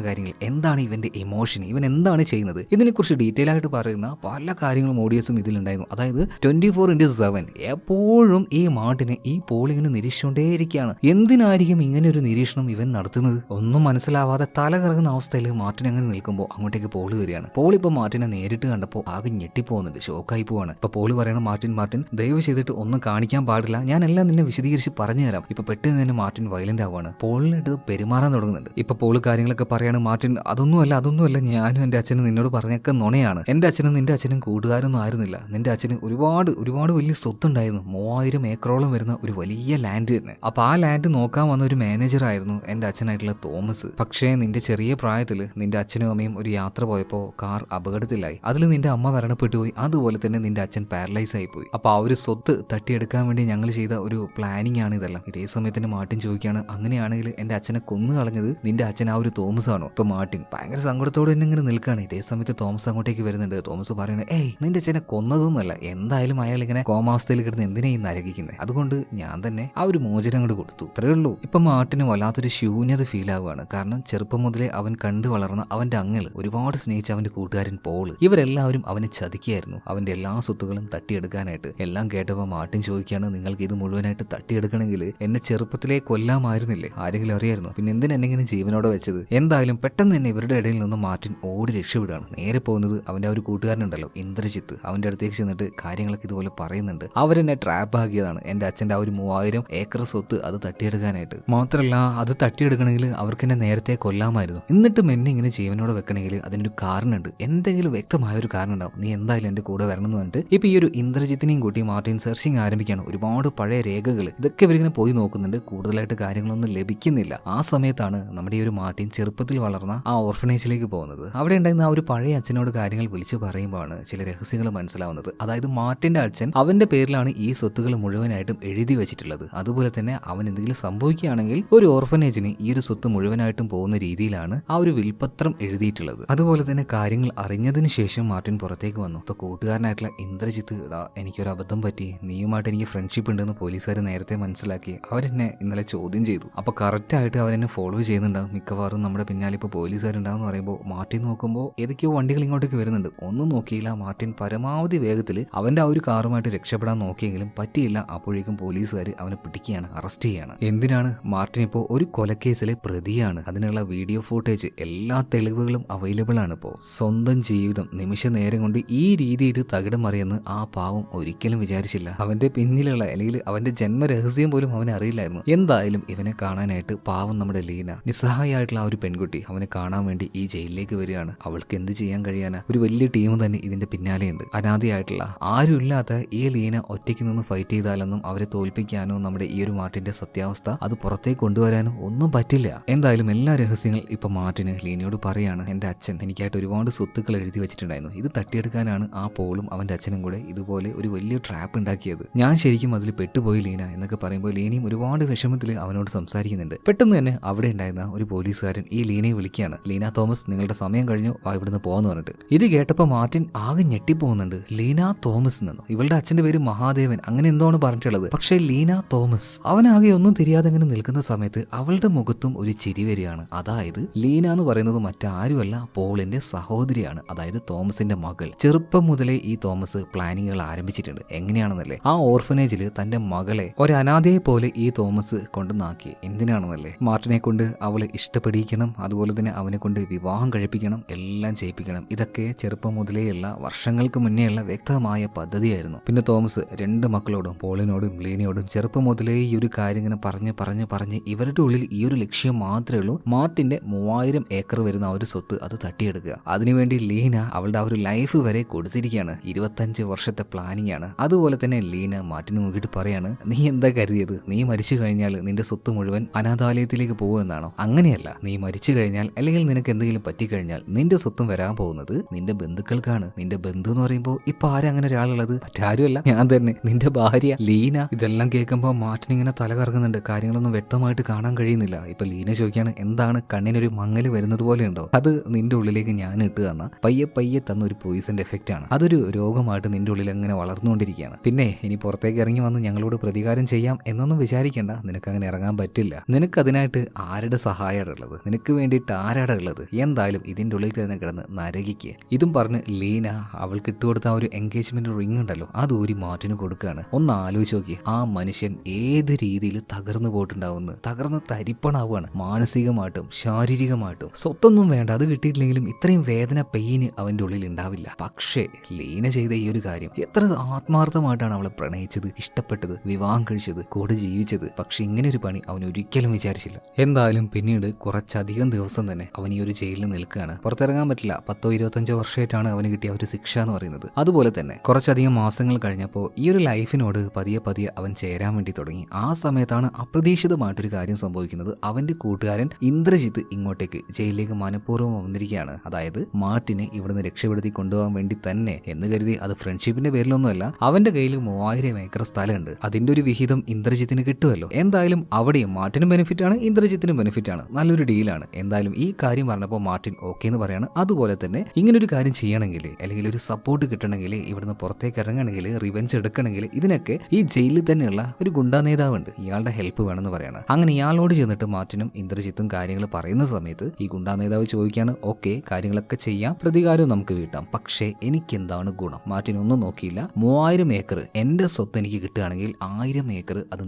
കാര്യങ്ങൾ എന്താണ് ഇവന്റെ ഇമോഷൻ ഇവൻ എന്താണ് ചെയ്യുന്നത് ഇതിനെക്കുറിച്ച് ഡീറ്റെയിൽ ആയിട്ട് പറയുന്ന പല കാര്യങ്ങളും ഓഡിയൻസും ഇതിലുണ്ടായിരുന്നു. അതായത് ട്വന്റി ഫോർ ഇന്റു സെവൻ എപ്പോഴും ഈ മാർട്ടിനെ ഈ പോളിങ്ങിന് നിരീക്ഷിച്ചുകൊണ്ടേയിരിക്കുകയാണ്. എന്തിനായിരിക്കും ഇങ്ങനെ ഒരു നിരീക്ഷണം ഇവൻ നടത്തുന്നത്? ഒന്നും മനസ്സിലാവാതെ തല കറങ്ങുന്ന അവസ്ഥയിൽ മാർട്ടിൻ അങ്ങനെ നിൽക്കുമ്പോൾ അങ്ങോട്ടേക്ക് പോൾ വരികയാണ്. പോൾ ഇപ്പോൾ മാർട്ടിനെ നേരിട്ട് കണ്ടപ്പോൾ ആകെ ഞെട്ടിപ്പോകുന്നുണ്ട് ഷോക്കായി പോവാണ്. ഇപ്പൊ പോൾ പറയണം മാർട്ടിൻ മാർട്ടിൻ ദയവ് ചെയ്തിട്ട് ഒന്നും കാണിക്കാൻ പാടില്ല. ഞാനെല്ലാം നിന്നെ വിശദീകരിച്ച് പറഞ്ഞു തരാം ഇപ്പൊ പെട്ടെന്ന് തന്നെ മാർട്ടിൻ വയലന്റ് ആവുകയാണ് പോളിനായിട്ട് പെരുമാറാൻ തുടങ്ങുന്നുണ്ട്. ഇപ്പൊ പോൾ കാര്യങ്ങളൊക്കെ പറയാണ് മാർട്ടിൻ അതൊന്നുമല്ല അതൊന്നുമല്ല ഞാനും എന്റെ അച്ഛനും നിന്നോട് പറഞ്ഞൊക്കെ നുണയാണ്. എന്റെ അച്ഛനും നിന്റെ അച്ഛനും കൂട്ടുകാരൊന്നും ആയിരുന്നില്ല. നിന്റെ അച്ഛന് ഒരുപാട് ഒരുപാട് വലിയ സ്വത്തുണ്ടായിരുന്നു. മൂവായിരം ഏക്കറോളം വരുന്ന ഒരു വലിയ ലാൻഡ് തന്നെ. അപ്പൊ ആ ലാൻഡ് നോക്കാൻ വന്ന ഒരു മാനേജർ ആയിരുന്നു എന്റെ അച്ഛനായിട്ടുള്ള തോമസ്. പക്ഷേ നിന്റെ ചെറിയ പ്രായത്തിൽ നിന്റെ അച്ഛനും അമ്മയും ഒരു യാത്ര പോയപ്പോൾ കാർ അപകടത്തിലായി. അതിൽ നിന്റെ അമ്മ മരണപ്പെട്ടു പോയി. അതുപോലെ തന്നെ നിന്റെ അച്ഛൻ പാരലൈസ് ആയി പോയി. അപ്പൊ ആ ഒരു സ്വത്ത് തട്ടിയെടുക്കാൻ വേണ്ടി ഞങ്ങൾ ചെയ്ത ഒരു പ്ലാനിങ് ആണ് ഇതെല്ലാം. ഇതേ സമയത്തിന് മാർട്ടിൻ ചോദിക്കുകയാണ് അങ്ങനെയാണെങ്കിൽ എന്റെ അച്ഛനെ കൊന്നു കളഞ്ഞത് നിന്റെ അച്ഛൻ ആ ഒരു തോമസ് ആണോ ഇപ്പൊ മാർട്ടിൻ ഭയങ്കര സങ്കടത്തോടെ തന്നെ ഇങ്ങനെ നിൽക്കുകയാണ്. ഇതേ സമയത്ത് തോമസ് അങ്ങോട്ടേക്ക് വരുന്നുണ്ട്. തോമസ് പറയുന്നത് ഏയ് നിന്റെ അച്ഛനെ കൊന്നതൊന്നുമല്ല. എന്തായാലും അയാൾ ഇങ്ങനെ കോമാവസ്ഥയിൽ കിടന്ന് എന്തിനാ ഈ നരകിക്കുന്നത് അതുകൊണ്ട് ഞാൻ തന്നെ ആ ഒരു മോചനം അങ്ങോട്ട് കൊടുത്തു. ഇത്രയേ ഉള്ളൂ. ഇപ്പൊ മാർട്ടിന് വല്ലാത്തൊരു ശൂന്യത ഫീൽ ആവുകയാണ്. കാരണം ചെറുപ്പം മുതലേ അവൻ കണ്ടു വളർന്ന അവന്റെ അങ്ങൾ ഒരുപാട് സ്നേഹിച്ച അവന്റെ കൂട്ടുകാരൻ പോൾ ഇവരെല്ലാവരും അവനെ ചതിക്കുകയായിരുന്നു. അവന്റെ എല്ലാ സ്വത്തുകളും തട്ടിയെടുക്കാനായിട്ട് എല്ലാം കേട്ടപ്പോൾ മാർട്ടിൻ ചോദിക്കുകയാണ് നിങ്ങൾക്ക് ഇത് മുഴുവനായിട്ട് തട്ടിയെടുക്കണമെങ്കിൽ എന്നെ ചെറുപ്പത്തിലേ കൊല്ലാമായിരുന്നില്ലേ? ആരെങ്കിലും അറിയായിരുന്നു? പിന്നെ എന്തിനാ എന്നെ ജീവനോടെ വെച്ചത്? എന്തായാലും പെട്ടെന്ന് തന്നെ ഇവരുടെ ഇടയിൽ നിന്ന് മാർട്ടിൻ ഓടി രക്ഷപ്പെടുകയാണ്. നേരെ പോകുന്നത് അവന്റെ ഒരു കൂട്ടുകാരനുണ്ടല്ലോ ഇന്ദ്രജിത്ത്. അവന്റെ അടുത്തേക്ക് ചെന്നിട്ട് കാര്യങ്ങളൊക്കെ ഇതുപോലെ പറയുന്നുണ്ട്. അവരെന്നെ ട്രാപ്പ് ആക്കിയതാണ്. എന്റെ അച്ഛന്റെ ആ ഒരു മൂവായിരം ഏക്കർ സ്വത്ത് അത് തട്ടിയെടുക്കാനായിട്ട്. മാത്രമല്ല അത് തട്ടിയെടുക്കണമെങ്കിൽ അവർക്ക് എന്നെ നേരത്തെ കൊല്ലാമായിരുന്നു. എന്നിട്ടും എന്നെ ഇങ്ങനെ ജീവനോടെ വെക്കണമെങ്കിൽ അതിനൊരു കാരണമുണ്ട് എന്തെങ്കിലും വ്യക്തമായ ഒരു കാരണം ഉണ്ടാവും നീ എന്തായാലും എന്റെ കൂടെ വരണം എന്ന് പറഞ്ഞിട്ട് ഇപ്പൊ ഈ ഒരു ഇന്ദ്രജിത്തിനെയും കൂട്ടി മാർട്ടിൻ സെർച്ചിങ് ആരംഭിക്കുകയാണ്. ഒരുപാട് പഴയ രേഖകൾ ഇതൊക്കെ ഇവരിങ്ങനെ പോയി നോക്കുന്നുണ്ട് കൂടുതലായിട്ട് കാര്യങ്ങളൊന്നും ലഭിക്കുന്നില്ല. ആ സമയത്താണ് നമ്മുടെ ഈ ഒരു മാർട്ടിൻ ചെറുപ്പത്തിൽ വളർന്ന ആ ഓർഫനേജിലേക്ക് പോകുന്നത്. അവിടെ ഉണ്ടായിരുന്ന ആ ഒരു പഴയ അച്ഛനോട് കാര്യങ്ങൾ വിളിച്ചു പറയുമ്പോഴാണ് ചില രഹസ്യങ്ങൾ മനസ്സിലാവുന്നത്. അതായത് മാർട്ടിന്റെ അച്ഛൻ അവന്റെ പേരിലാണ് ഈ സ്വത്തുകൾ മുഴുവനായിട്ടും എഴുതി വെച്ചിട്ടുള്ളത്. അതുപോലെ തന്നെ അവൻ എന്തെങ്കിലും സംഭവിക്കുകയാണെങ്കിൽ ഒരു ഓർഫനേജിന് ഈ ഒരു സ്വത്ത് മുഴുവനായിട്ടും പോകുന്ന രീതിയിലാണ് ആ ഒരു വിൽപത്രം എഴുതിയിട്ടുള്ളത്. അതുപോലെ തന്നെ കാര്യങ്ങൾ അറിഞ്ഞതിന് ശേഷം മാർട്ടിൻ പുറത്തേക്ക് വന്നു. ഇപ്പൊ കൂട്ടുകാരനായിട്ടുള്ള ഇന്ദ്രജിത്ത് എനിക്കൊരു അബദ്ധം പറ്റി. നീയുമായിട്ട് എനിക്ക് ഫ്രണ്ട്ഷിപ്പ് ഉണ്ടെന്ന് പോലീസുകാർ നേരത്തെ മനസ്സിലാക്കി. അവരെന്നെ ഇന്നലെ ചോദ്യം ചെയ്തു. അപ്പൊ കറക്റ്റ് ആയിട്ട് അവരെന്നെ ഫോളോ ചെയ്യുന്നുണ്ടാവും. മിക്കവാറും നമ്മുടെ പിന്നാലെ ഇപ്പോൾ പോലീസുകാരുണ്ടാവും എന്ന് പറയുമ്പോൾ മാർട്ടിൻ നോക്കുമ്പോൾ ഏതൊക്കെയോ വണ്ടികൾ ഇങ്ങോട്ടേക്ക് വരുന്നുണ്ട്. ഒന്നും നോക്കിയില്ല. മാർട്ടിൻ പരമാവധി വേഗത്തിൽ അവന്റെ ആ ഒരു കാറുമായിട്ട് രക്ഷപ്പെടാൻ നോക്കിയെങ്കിലും പറ്റിയില്ല. അപ്പോഴേക്കും പോലീസുകാർ അവനെ പിടിക്കുകയാണ് അറസ്റ്റ് ചെയ്യാണ് എന്തിനാണ്? മാർട്ടിൻ ഇപ്പോൾ ഒരു കൊലക്കേസിലെ പ്രതിയാണ്. അതിനുള്ള വീഡിയോ ഫുട്ടേജ് എല്ലാ തെളിവുകളും അവൈലബിൾ ആണ് ഇപ്പോൾ സ്വന്തം ജീവിതം നിമിഷ നേരം കൊണ്ട് ഈ രീതിയിൽ തകിടം മറിയെന്ന് ആ പാവം ഒരിക്കലും വിചാരിച്ചില്ല. അവന്റെ പിന്നിലുള്ള അല്ലെങ്കിൽ അവന്റെ ജന്മരഹസ്യം പോലും അവനെ അറിയില്ലായിരുന്നു എന്തായാലും ഇവനെ കാണാനായിട്ട് പാവം നമ്മുടെ ലീന നിസ്സഹായമായിട്ടുള്ള ആ ഒരു പെൺകുട്ടി അവനെ കാണാൻ വേണ്ടി ഈ ജയിലിലേക്ക് വരികയാണ്. അവൾക്ക് എന്ത് ചെയ്യാൻ കഴിയാനാ? ഒരു വലിയ ടീം തന്നെ ഇതിന്റെ പിന്നാലെയുണ്ട്. അനാദിയായിട്ടുള്ള ആരുമില്ലാത്ത ഈ ലീന ഒറ്റയ്ക്ക് നിന്ന് ഫൈറ്റ് ചെയ്താലൊന്നും അവരെ തോൽപ്പിക്കാനോ നമ്മുടെ ഈ ഒരു മാർട്ടിന്റെ സത്യാവസ്ഥ അത് പുറത്തേക്ക് കൊണ്ടുവരാനോ ഒന്നും പറ്റില്ല. എന്തായാലും എല്ലാ രഹസ്യങ്ങളും ഇപ്പൊ മാർട്ടിന് ലീനയോട് പറയാണ്. എന്റെ അച്ഛൻ എനിക്കായിട്ട് ഒരുപാട് സ്വത്തുക്കൾ എഴുതി വെച്ചിട്ടുണ്ടായിരുന്നു. ഇത് തട്ടിയെടുക്കാനാണ് ആ പോളും അവന്റെ അച്ഛനും കൂടെ ഇതുപോലെ ഒരു വലിയ ട്രാപ്പ് ഉണ്ടാക്കിയത്. ഞാൻ ശരിക്കും അതിൽ പെട്ടുപോയി ലീന എന്നൊക്കെ പറയുമ്പോൾ ലീനയും ഒരുപാട് വിഷമത്തിൽ അവനോട് സംസാരിക്കുന്നുണ്ട്. പെട്ടെന്ന് തന്നെ അവിടെ ഉണ്ടായിരുന്ന ഒരു പോലീസുകാരൻ ഈ ലീനയെ വിളിക്കുകയാണ്. ലീന തോമസ് നിങ്ങളുടെ സമയം കഴിഞ്ഞു. ഇവിടുന്ന് പോകാന്ന് പറഞ്ഞിട്ട്. ഇത് കേട്ടപ്പോൾ മാർട്ടിൻ ആകെ ഞെട്ടിപ്പോകുന്നുണ്ട്. ലീന തോമസ് എന്നു ഇവളുടെ അച്ഛന്റെ പേര് മഹാദേവൻ. അങ്ങനെ എന്തോണ് പറഞ്ഞിട്ടുള്ളത്? പക്ഷേ ലീന തോമസ്. അവനാകെ ഒന്നും തിരിയാതെ അങ്ങനെ നിൽക്കുന്ന സമയത്ത് അവളുടെ മുഖത്തും ഒരു ചിരി വരികയാണ്. അതായത് ലീന എന്ന് പറയുന്നത് മറ്റാരുമല്ല പോളിന്റെ സഹോദരിയാണ്. അതായത് തോമസിന്റെ മകൾ. ചെറുപ്പം മുതലേ ഈ തോമസ് പ്ലാനിങ്ങുകൾ ആരംഭിച്ചിട്ടുണ്ട്. എങ്ങനെയാണെന്നല്ലേ? ആ ഓർഫനേജിൽ തന്റെ മകളെ ഒരു അനാഥയെ പോലെ ഈ തോമസ് കൊണ്ട് നാക്കി എന്തിനാണെന്നല്ലേ? മാർട്ടിനെ കൊണ്ട് അവളെ ഇഷ്ടപ്പെടിയിക്കണം അതുപോലെ തന്നെ അവനെ കൊണ്ട് വിവാഹം കഴിപ്പിക്കണം എല്ലാം ചെയ്യിപ്പിക്കണം. ഇതൊക്കെ ചെറുപ്പം മുതലേയുള്ള വർഷങ്ങൾക്ക് മുന്നേയുള്ള വ്യക്തമായ പദ്ധതിയായിരുന്നു. പിന്നെ തോമസ് രണ്ട് മക്കളോടും പോളിനോടും ലീനയോടും ചെറുപ്പം മുതലേ ഈ ഒരു കാര്യം ഇങ്ങനെ പറഞ്ഞ് പറഞ്ഞ് പറഞ്ഞ് ഇവരുടെ ഉള്ളിൽ ഈ ഒരു ലക്ഷ്യം മാത്രമേ ഉള്ളൂ. മാർട്ടിന്റെ മൂവായിരം ഏക്കർ വരുന്ന ആ ഒരു സ്വത്ത് അത് തട്ടിയെടുക്കുക. അതിനുവേണ്ടി ലീന അവളുടെ ആ ഒരു ലൈഫ് വരെ കൊടുത്തിരിക്കുകയാണ്. ഇരുപത്തഞ്ച് വർഷത്തെ പ്ലാനിങ് ആണ് അതുപോലെ തന്നെ ലീന മാർട്ടിന് നോക്കിയിട്ട് പറയാണ് നീ എന്താ കരുതിയത്? നീ മരിച്ചു കഴിഞ്ഞാൽ നിന്റെ സ്വത്ത് മുഴുവൻ അനാഥാലയത്തിലേക്ക് പോകുമെന്നാണോ? അങ്ങനെയല്ല. നീ മരിച്ചു കഴിഞ്ഞാൽ അല്ലെങ്കിൽ നിനക്ക് എന്തെങ്കിലും പറ്റിക്കഴിഞ്ഞാൽ നിന്റെ സ്വത്തും വരാൻ പോകുന്നത് നിന്റെ ബന്ധുക്കൾക്കാണ്. നിന്റെ ബന്ധു എന്ന് പറയുമ്പോൾ ഇപ്പൊ ആരങ്ങനെ അങ്ങനെ ഒരാളുള്ളത്? മറ്റാരുമല്ല. ഞാൻ തന്നെ. നിന്റെ ഭാര്യ ലീന ഇതെല്ലാം കേൾക്കുമ്പോൾ മാറ്റിന് ഇങ്ങനെ തല കറങ്ങുന്നുണ്ട്. കാര്യങ്ങളൊന്നും വ്യക്തമായിട്ട് കാണാൻ കഴിയുന്നില്ല. ഇപ്പൊ ലീന ചോദിക്കാണ് എന്താണ് കണ്ണിനൊരു മങ്ങൽ വരുന്നത് പോലെ ഉണ്ടോ അത് നിന്റെ ഉള്ളിലേക്ക് ഞാൻ ഇട്ട് തന്ന പയ്യെ പയ്യെ തന്ന ഒരു പോയിസന്റെ എഫക്റ്റ് ആണ്. അതൊരു രോഗമായിട്ട് നിന്റെ ഉള്ളിൽ അങ്ങനെ വളർന്നുകൊണ്ടിരിക്കുകയാണ്. പിന്നെ ഇനി പുറത്തേക്ക് ഇറങ്ങി വന്ന് ഞങ്ങളോട് പ്രതികാരം ചെയ്യാം എന്നൊന്നും വിചാരിക്കും വിചാരിക്കേണ്ട നിനക്ക് അങ്ങനെ ഇറങ്ങാൻ പറ്റില്ല. നിനക്ക് അതിനായിട്ട് ആരുടെ സഹായമാണ് ഉള്ളത്? നിനക്ക് വേണ്ടിയിട്ട് ആരാടാ ഉള്ളത്? എന്തായാലും ഇതിന്റെ ഉള്ളിൽ തന്നെ കിടന്ന് നരകിക്ക്. ഇതും പറഞ്ഞ് ലീന അവൾക്ക് ഇട്ടുകൊടുത്ത ആ ഒരു എൻഗേജ്മെന്റ് റിംഗ് ഉണ്ടല്ലോ അത് ഒരു മാറ്റിന് കൊടുക്കുകയാണ് ഒന്ന് ആലോചിച്ച് നോക്കി ആ മനുഷ്യൻ ഏത് രീതിയിൽ തകർന്നു പോയിട്ടുണ്ടാവുമെന്ന്. തകർന്ന് തരിപ്പണാവുകയാണ്. മാനസികമായിട്ടും ശാരീരികമായിട്ടും. സ്വത്തൊന്നും വേണ്ട അത് കിട്ടിയിട്ടില്ലെങ്കിലും ഇത്രയും വേദന പെയിന് അവന്റെ ഉള്ളിൽ ഉണ്ടാവില്ല. പക്ഷേ ലീന ചെയ്ത ഈ ഒരു കാര്യം എത്ര ആത്മാർത്ഥമായിട്ടാണ് അവളെ പ്രണയിച്ചത് ഇഷ്ടപ്പെട്ടത് വിവാഹം കഴിച്ചത് കൂടെ ജീവിച്ചത്. പക്ഷെ ഇങ്ങനെ ഒരു പണി അവൻ ഒരിക്കലും വിചാരിച്ചില്ല. എന്തായാലും പിന്നീട് കുറച്ചധികം ദിവസം തന്നെ അവൻ ഈ ഒരു ജയിലിൽ നിൽക്കുകയാണ്. പുറത്തിറങ്ങാൻ പറ്റില്ല. പത്തോ ഇരുപത്തഞ്ചോ വർഷമായിട്ടാണ് അവന് കിട്ടിയ ഒരു ശിക്ഷ എന്ന് പറയുന്നത്. അതുപോലെ തന്നെ കുറച്ചധികം മാസങ്ങൾ കഴിഞ്ഞപ്പോൾ ഈ ഒരു ലൈഫിനോട് പതിയെ പതിയെ അവൻ ചേരാൻ വേണ്ടി തുടങ്ങി. ആ സമയത്താണ് അപ്രതീക്ഷിതമായിട്ടൊരു കാര്യം സംഭവിക്കുന്നത്. അവന്റെ കൂട്ടുകാരൻ ഇന്ദ്രജിത്ത് ഇങ്ങോട്ടേക്ക് ജയിലിലേക്ക് മനഃപൂർവം വന്നിരിക്കുകയാണ്. അതായത് മാർട്ടിനെ ഇവിടുന്ന് രക്ഷപ്പെടുത്തി കൊണ്ടുപോകാൻ വേണ്ടി തന്നെ എന്ന് കരുതി അത് ഫ്രണ്ട്ഷിപ്പിന്റെ പേരിലൊന്നുമല്ല അവന്റെ കയ്യിൽ മൂവായിരം ഏക്കർ സ്ഥലമുണ്ട്. അതിന്റെ ഒരു വിഹിതം ഇന്ദ്രജിത്തിന് കിട്ടുമല്ലോ എന്തായാലും അവിടെയും മാർട്ടിനും ബെനിഫിറ്റ് ആണ് ഇന്ദ്രജിത്തിനും ബെനിഫിറ്റ് ആണ് നല്ലൊരു ഡീലാണ്. എന്തായാലും ഈ കാര്യം പറഞ്ഞപ്പോൾ മാർട്ടിൻ ഓക്കെ എന്ന് പറയാണ്. അതുപോലെ തന്നെ ഇങ്ങനൊരു കാര്യം ചെയ്യണമെങ്കിൽ അല്ലെങ്കിൽ ഒരു സപ്പോർട്ട് കിട്ടണമെങ്കിൽ ഇവിടുന്ന് പുറത്തേക്ക് ഇറങ്ങണമെങ്കിൽ റിവെഞ്ച് എടുക്കണമെങ്കിൽ ഇതിനൊക്കെ ഈ ജയിലിൽ തന്നെയുള്ള ഒരു ഗുണ്ടാ നേതാവുണ്ട്. ഇയാളുടെ ഹെൽപ്പ് വേണമെന്ന് പറയാണ്. അങ്ങനെ ഇയാളോട് ചെന്നിട്ട് മാർട്ടിനും ഇന്ദ്രജിത്തും കാര്യങ്ങൾ പറയുന്ന സമയത്ത് ഈ ഗുണ്ടാ നേതാവ് ചോദിക്കുകയാണ് ഓക്കെ കാര്യങ്ങളൊക്കെ ചെയ്യാം. പ്രതികാരവും നമുക്ക് വീട്ടാം. പക്ഷേ എനിക്ക് എന്താണ് ഗുണം? മാർട്ടിൻ ഒന്നും നോക്കിയില്ല. മൂവായിരം ഏക്കർ എന്റെ സ്വത്ത് എനിക്ക് കിട്ടുകയാണെങ്കിൽ ആയിരം ഏക്കർ അത്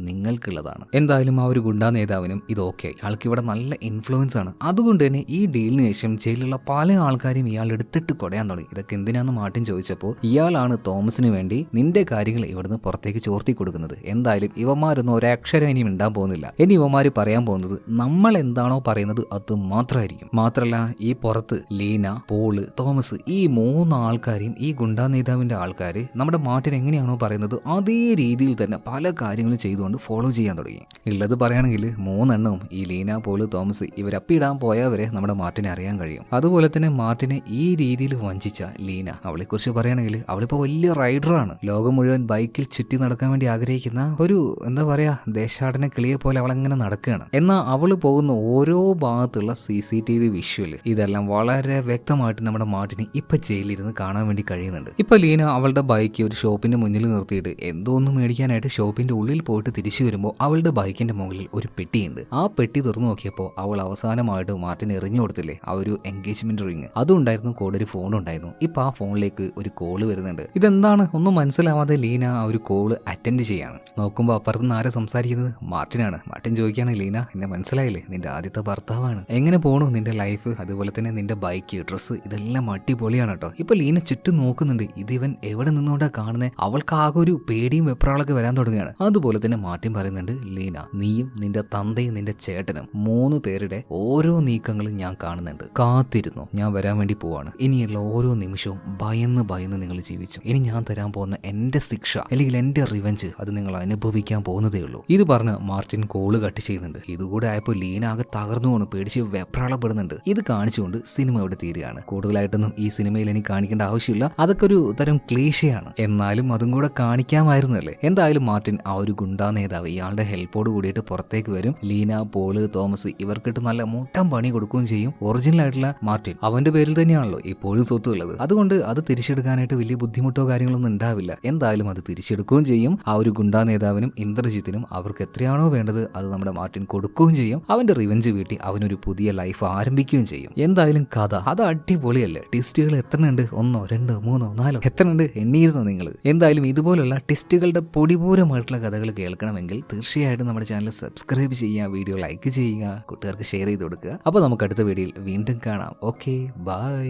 നിങ്ങൾക്കുള്ളതാണ് എന്തായാലും ആ ഒരു ഗുണ്ടാ നേതാവിനും ഇത് ഓക്കെ ആൾക്ക് ഇവിടെ നല്ല ഇൻഫ്ലുവൻസ് ആണ്. അതുകൊണ്ട് തന്നെ ഈ ഡീലിന് ശേഷം ജയിലിലുള്ള പല ആൾക്കാരും ഇയാൾ എടുത്തിട്ട് കൊടയാൻ തുടങ്ങി. ഇതൊക്കെ എന്തിനാന്ന് മാർട്ടിൻ ചോദിച്ചപ്പോൾ ഇയാളാണ് തോമസിന് വേണ്ടി നിന്റെ കാര്യങ്ങൾ ഇവിടുന്ന് പുറത്തേക്ക് ചോർത്തി കൊടുക്കുന്നത്. എന്തായാലും ഇവന്മാരൊന്നും ഒരക്ഷരം ഇനി മിണ്ടാൻ പോകുന്നില്ല. ഇനി ഇവന്മാർ പറയാൻ പോകുന്നത് നമ്മൾ എന്താണോ പറയുന്നത് അത് മാത്രമായിരിക്കും. മാത്രല്ല ഈ പുറത്ത് ലീന പോൾ തോമസ് ഈ മൂന്ന് ആൾക്കാരെയും ഈ ഗുണ്ടാ നേതാവിന്റെ ആൾക്കാർ നമ്മുടെ മാർട്ടിൻ എങ്ങനെയാണോ പറയുന്നത് അതേ രീതിയിൽ തന്നെ പല കാര്യങ്ങളും ചെയ്തുകൊണ്ട് ഫോളോ ചെയ്യാൻ തുടങ്ങി. ഉള്ളത് പറയുകയാണെങ്കിൽ മൂന്നെണ്ണവും ഈ ലീന പോൾ തോമസ് ഇവരപ്പിടാൻ പോയവരെ നമ്മുടെ മാർട്ടിനെ അറിയാൻ കഴിയും. അതുപോലെ തന്നെ മാർട്ടിനെ ഈ രീതിയിൽ വഞ്ചിച്ച ലീന അവളെക്കുറിച്ച് പറയുകയാണെങ്കിൽ അവളിപ്പോ വലിയ റൈഡറാണ്. ലോകം മുഴുവൻ ബൈക്കിൽ ചുറ്റി നടക്കാൻ വേണ്ടി ആഗ്രഹിക്കുന്ന ഒരു എന്താ പറയാ ദേശാടന കിളിയെ പോലെ അവളങ്ങനെ നടക്കുകയാണ്. എന്നാൽ അവൾ പോകുന്ന ഓരോ ഭാഗത്തുള്ള C C T V visual ഇതെല്ലാം വളരെ വ്യക്തമായിട്ട് നമ്മുടെ മാർട്ടിനെ ഇപ്പൊ ജയിലിരുന്ന് കാണാൻ വേണ്ടി കഴിയുന്നുണ്ട്. ഇപ്പൊ ലീന അവളുടെ ബൈക്ക് ഒരു ഷോപ്പിന്റെ മുന്നിൽ നിർത്തിയിട്ട് എന്തോ ഒന്ന് മേടിക്കാനായിട്ട് ഷോപ്പിന്റെ ഉള്ളിൽ പോയിട്ട് തിരിച്ചു അവളുടെ ബൈക്കിന്റെ മുകളിൽ ഒരു പെട്ടിയുണ്ട്. ആ പെട്ടി തുറന്നു നോക്കിയപ്പോൾ അവൾ അവസാനമായിട്ട് മാർട്ടിൻ എറിഞ്ഞു കൊടുത്തില്ലേ? ആ ഒരു എൻഗേജ്മെന്റ് റിങ് അതും ഉണ്ടായിരുന്നു കൂടെ ഒരു ഫോൺ ഉണ്ടായിരുന്നു. ഇപ്പൊ ആ ഫോണിലേക്ക് ഒരു കോൾ വരുന്നുണ്ട്. ഇതെന്താണ്? ഒന്നും മനസ്സിലാവാതെ ലീന ആ ഒരു കോൾ അറ്റൻഡ് ചെയ്യാണ്. നോക്കുമ്പോൾ അപ്പുറത്ത് നിന്ന് ആരാ സംസാരിക്കുന്നത്? മാർട്ടിനാണ്. മാർട്ടിൻ ചോദിക്കുകയാണ് ലീന എന്നെ മനസ്സിലായില്ലേ? നിന്റെ ആദ്യത്തെ ഭർത്താവാണ്. എങ്ങനെ പോണു നിന്റെ ലൈഫ് അതുപോലെ തന്നെ നിന്റെ ബൈക്ക് ഡ്രസ്സ് ഇതെല്ലാം അടിപൊളിയാണ് കേട്ടോ ഇപ്പൊ ലീന ചുറ്റും നോക്കുന്നുണ്ട്. ഇത് ഇവൻ എവിടെ നിന്നുകൊണ്ടാണ് കാണുന്നത് അവൾക്ക് ആകെ ഒരു പേടിയും വെപ്രാളൊക്കെ വരാൻ തുടങ്ങുകയാണ്. അതുപോലെ തന്നെ മാർട്ടിൻ പറയുന്നുണ്ട് ലീന നീയും നിന്റെ തന്തയും നിന്റെ ചേട്ടനും മൂന്ന് പേരുടെ ഓരോ നീക്കങ്ങളും ഞാൻ കാണുന്നുണ്ട്. കാത്തിരുന്നു ഞാൻ വരാൻ വേണ്ടി പോവാണ്. ഇനിയുള്ള ഓരോ നിമിഷവും ഭയന്ന് ഭയന്ന് നിങ്ങൾ ജീവിച്ചു. ഇനി ഞാൻ തരാൻ പോകുന്ന എന്റെ ശിക്ഷ അല്ലെങ്കിൽ എന്റെ റിവഞ്ച് അത് നിങ്ങൾ അനുഭവിക്കാൻ പോകുന്നതേ ഉള്ളൂ. ഇത് പറഞ്ഞ് മാർട്ടിൻ കോൾ കട്ട് ചെയ്യുന്നുണ്ട്. ഇതുകൂടെ ആയപ്പോൾ ലീന ആകെ തകർന്നു പോണ് പേടിച്ച് വെപ്രാളപ്പെടുന്നുണ്ട്. ഇത് കാണിച്ചുകൊണ്ട് സിനിമ ഇവിടെ തീരുകയാണ്. കൂടുതലായിട്ടൊന്നും ഈ സിനിമയിൽ എനിക്ക് കാണിക്കേണ്ട ആവശ്യമില്ല. അതൊക്കെ ഒരു തരം ക്ലീശയാണ്. എന്നാലും അതും കൂടെ കാണിക്കാമായിരുന്നല്ലേ? എന്തായാലും മാർട്ടിൻ ആ ഒരു ഗുണ്ടാ നേതാവ് ഇയാളുടെ ഹെൽപ്പോട് കൂടിയിട്ട് പുറത്തേക്ക് വരും. ലീന പോൾ തോമസ് ഇവർക്കിട്ട് നല്ല മുട്ടം പണി കൊടുക്കുകയും ചെയ്യും. ഒറിജിനൽ ആയിട്ടുള്ള മാർട്ടിൻ അവന്റെ പേരിൽ തന്നെയാണല്ലോ ഇപ്പോഴും സ്വത്ത് ഉള്ളത് അതുകൊണ്ട് അത് തിരിച്ചെടുക്കാനായിട്ട് വലിയ ബുദ്ധിമുട്ടോ കാര്യങ്ങളൊന്നും ഉണ്ടാവില്ല. എന്തായാലും അത് തിരിച്ചെടുക്കുകയും ചെയ്യും. ആ ഒരു ഗുണ്ടാ നേതാവിനും ഇന്ദ്രജിത്തിനും അവർക്ക് എത്രയാണോ വേണ്ടത് അത് നമ്മുടെ മാർട്ടിൻ കൊടുക്കുകയും ചെയ്യും. അവന്റെ റിവഞ്ച് വീട്ടി അവനൊരു പുതിയ ലൈഫ് ആരംഭിക്കുകയും ചെയ്യും. എന്തായാലും കഥ അത് അടിപൊളിയല്ലേ? ടിസ്റ്റുകൾ എത്ര ഉണ്ട് ഒന്നോ രണ്ടോ മൂന്നോ നാലോ എത്ര ഉണ്ട് എണ്ണിയിരുന്നോ നിങ്ങൾ? എന്തായാലും ഇതുപോലുള്ള ടിസ്റ്റുകളുടെ പൊടിപൂരമായിട്ടുള്ള കഥകൾ കേൾക്കണമെങ്കിൽ തീർച്ചയായിട്ടും നമ്മുടെ ചാനൽ സബ്സ്ക്രൈബ് ചെയ്യുക വീഡിയോ ലൈക്ക് ചെയ്യുക കൂട്ടുകാർക്ക് ഷെയർ ചെയ്ത് കൊടുക്കുക. അപ്പോൾ നമുക്ക് അടുത്ത വീഡിയോയിൽ വീണ്ടും കാണാം. Okay bye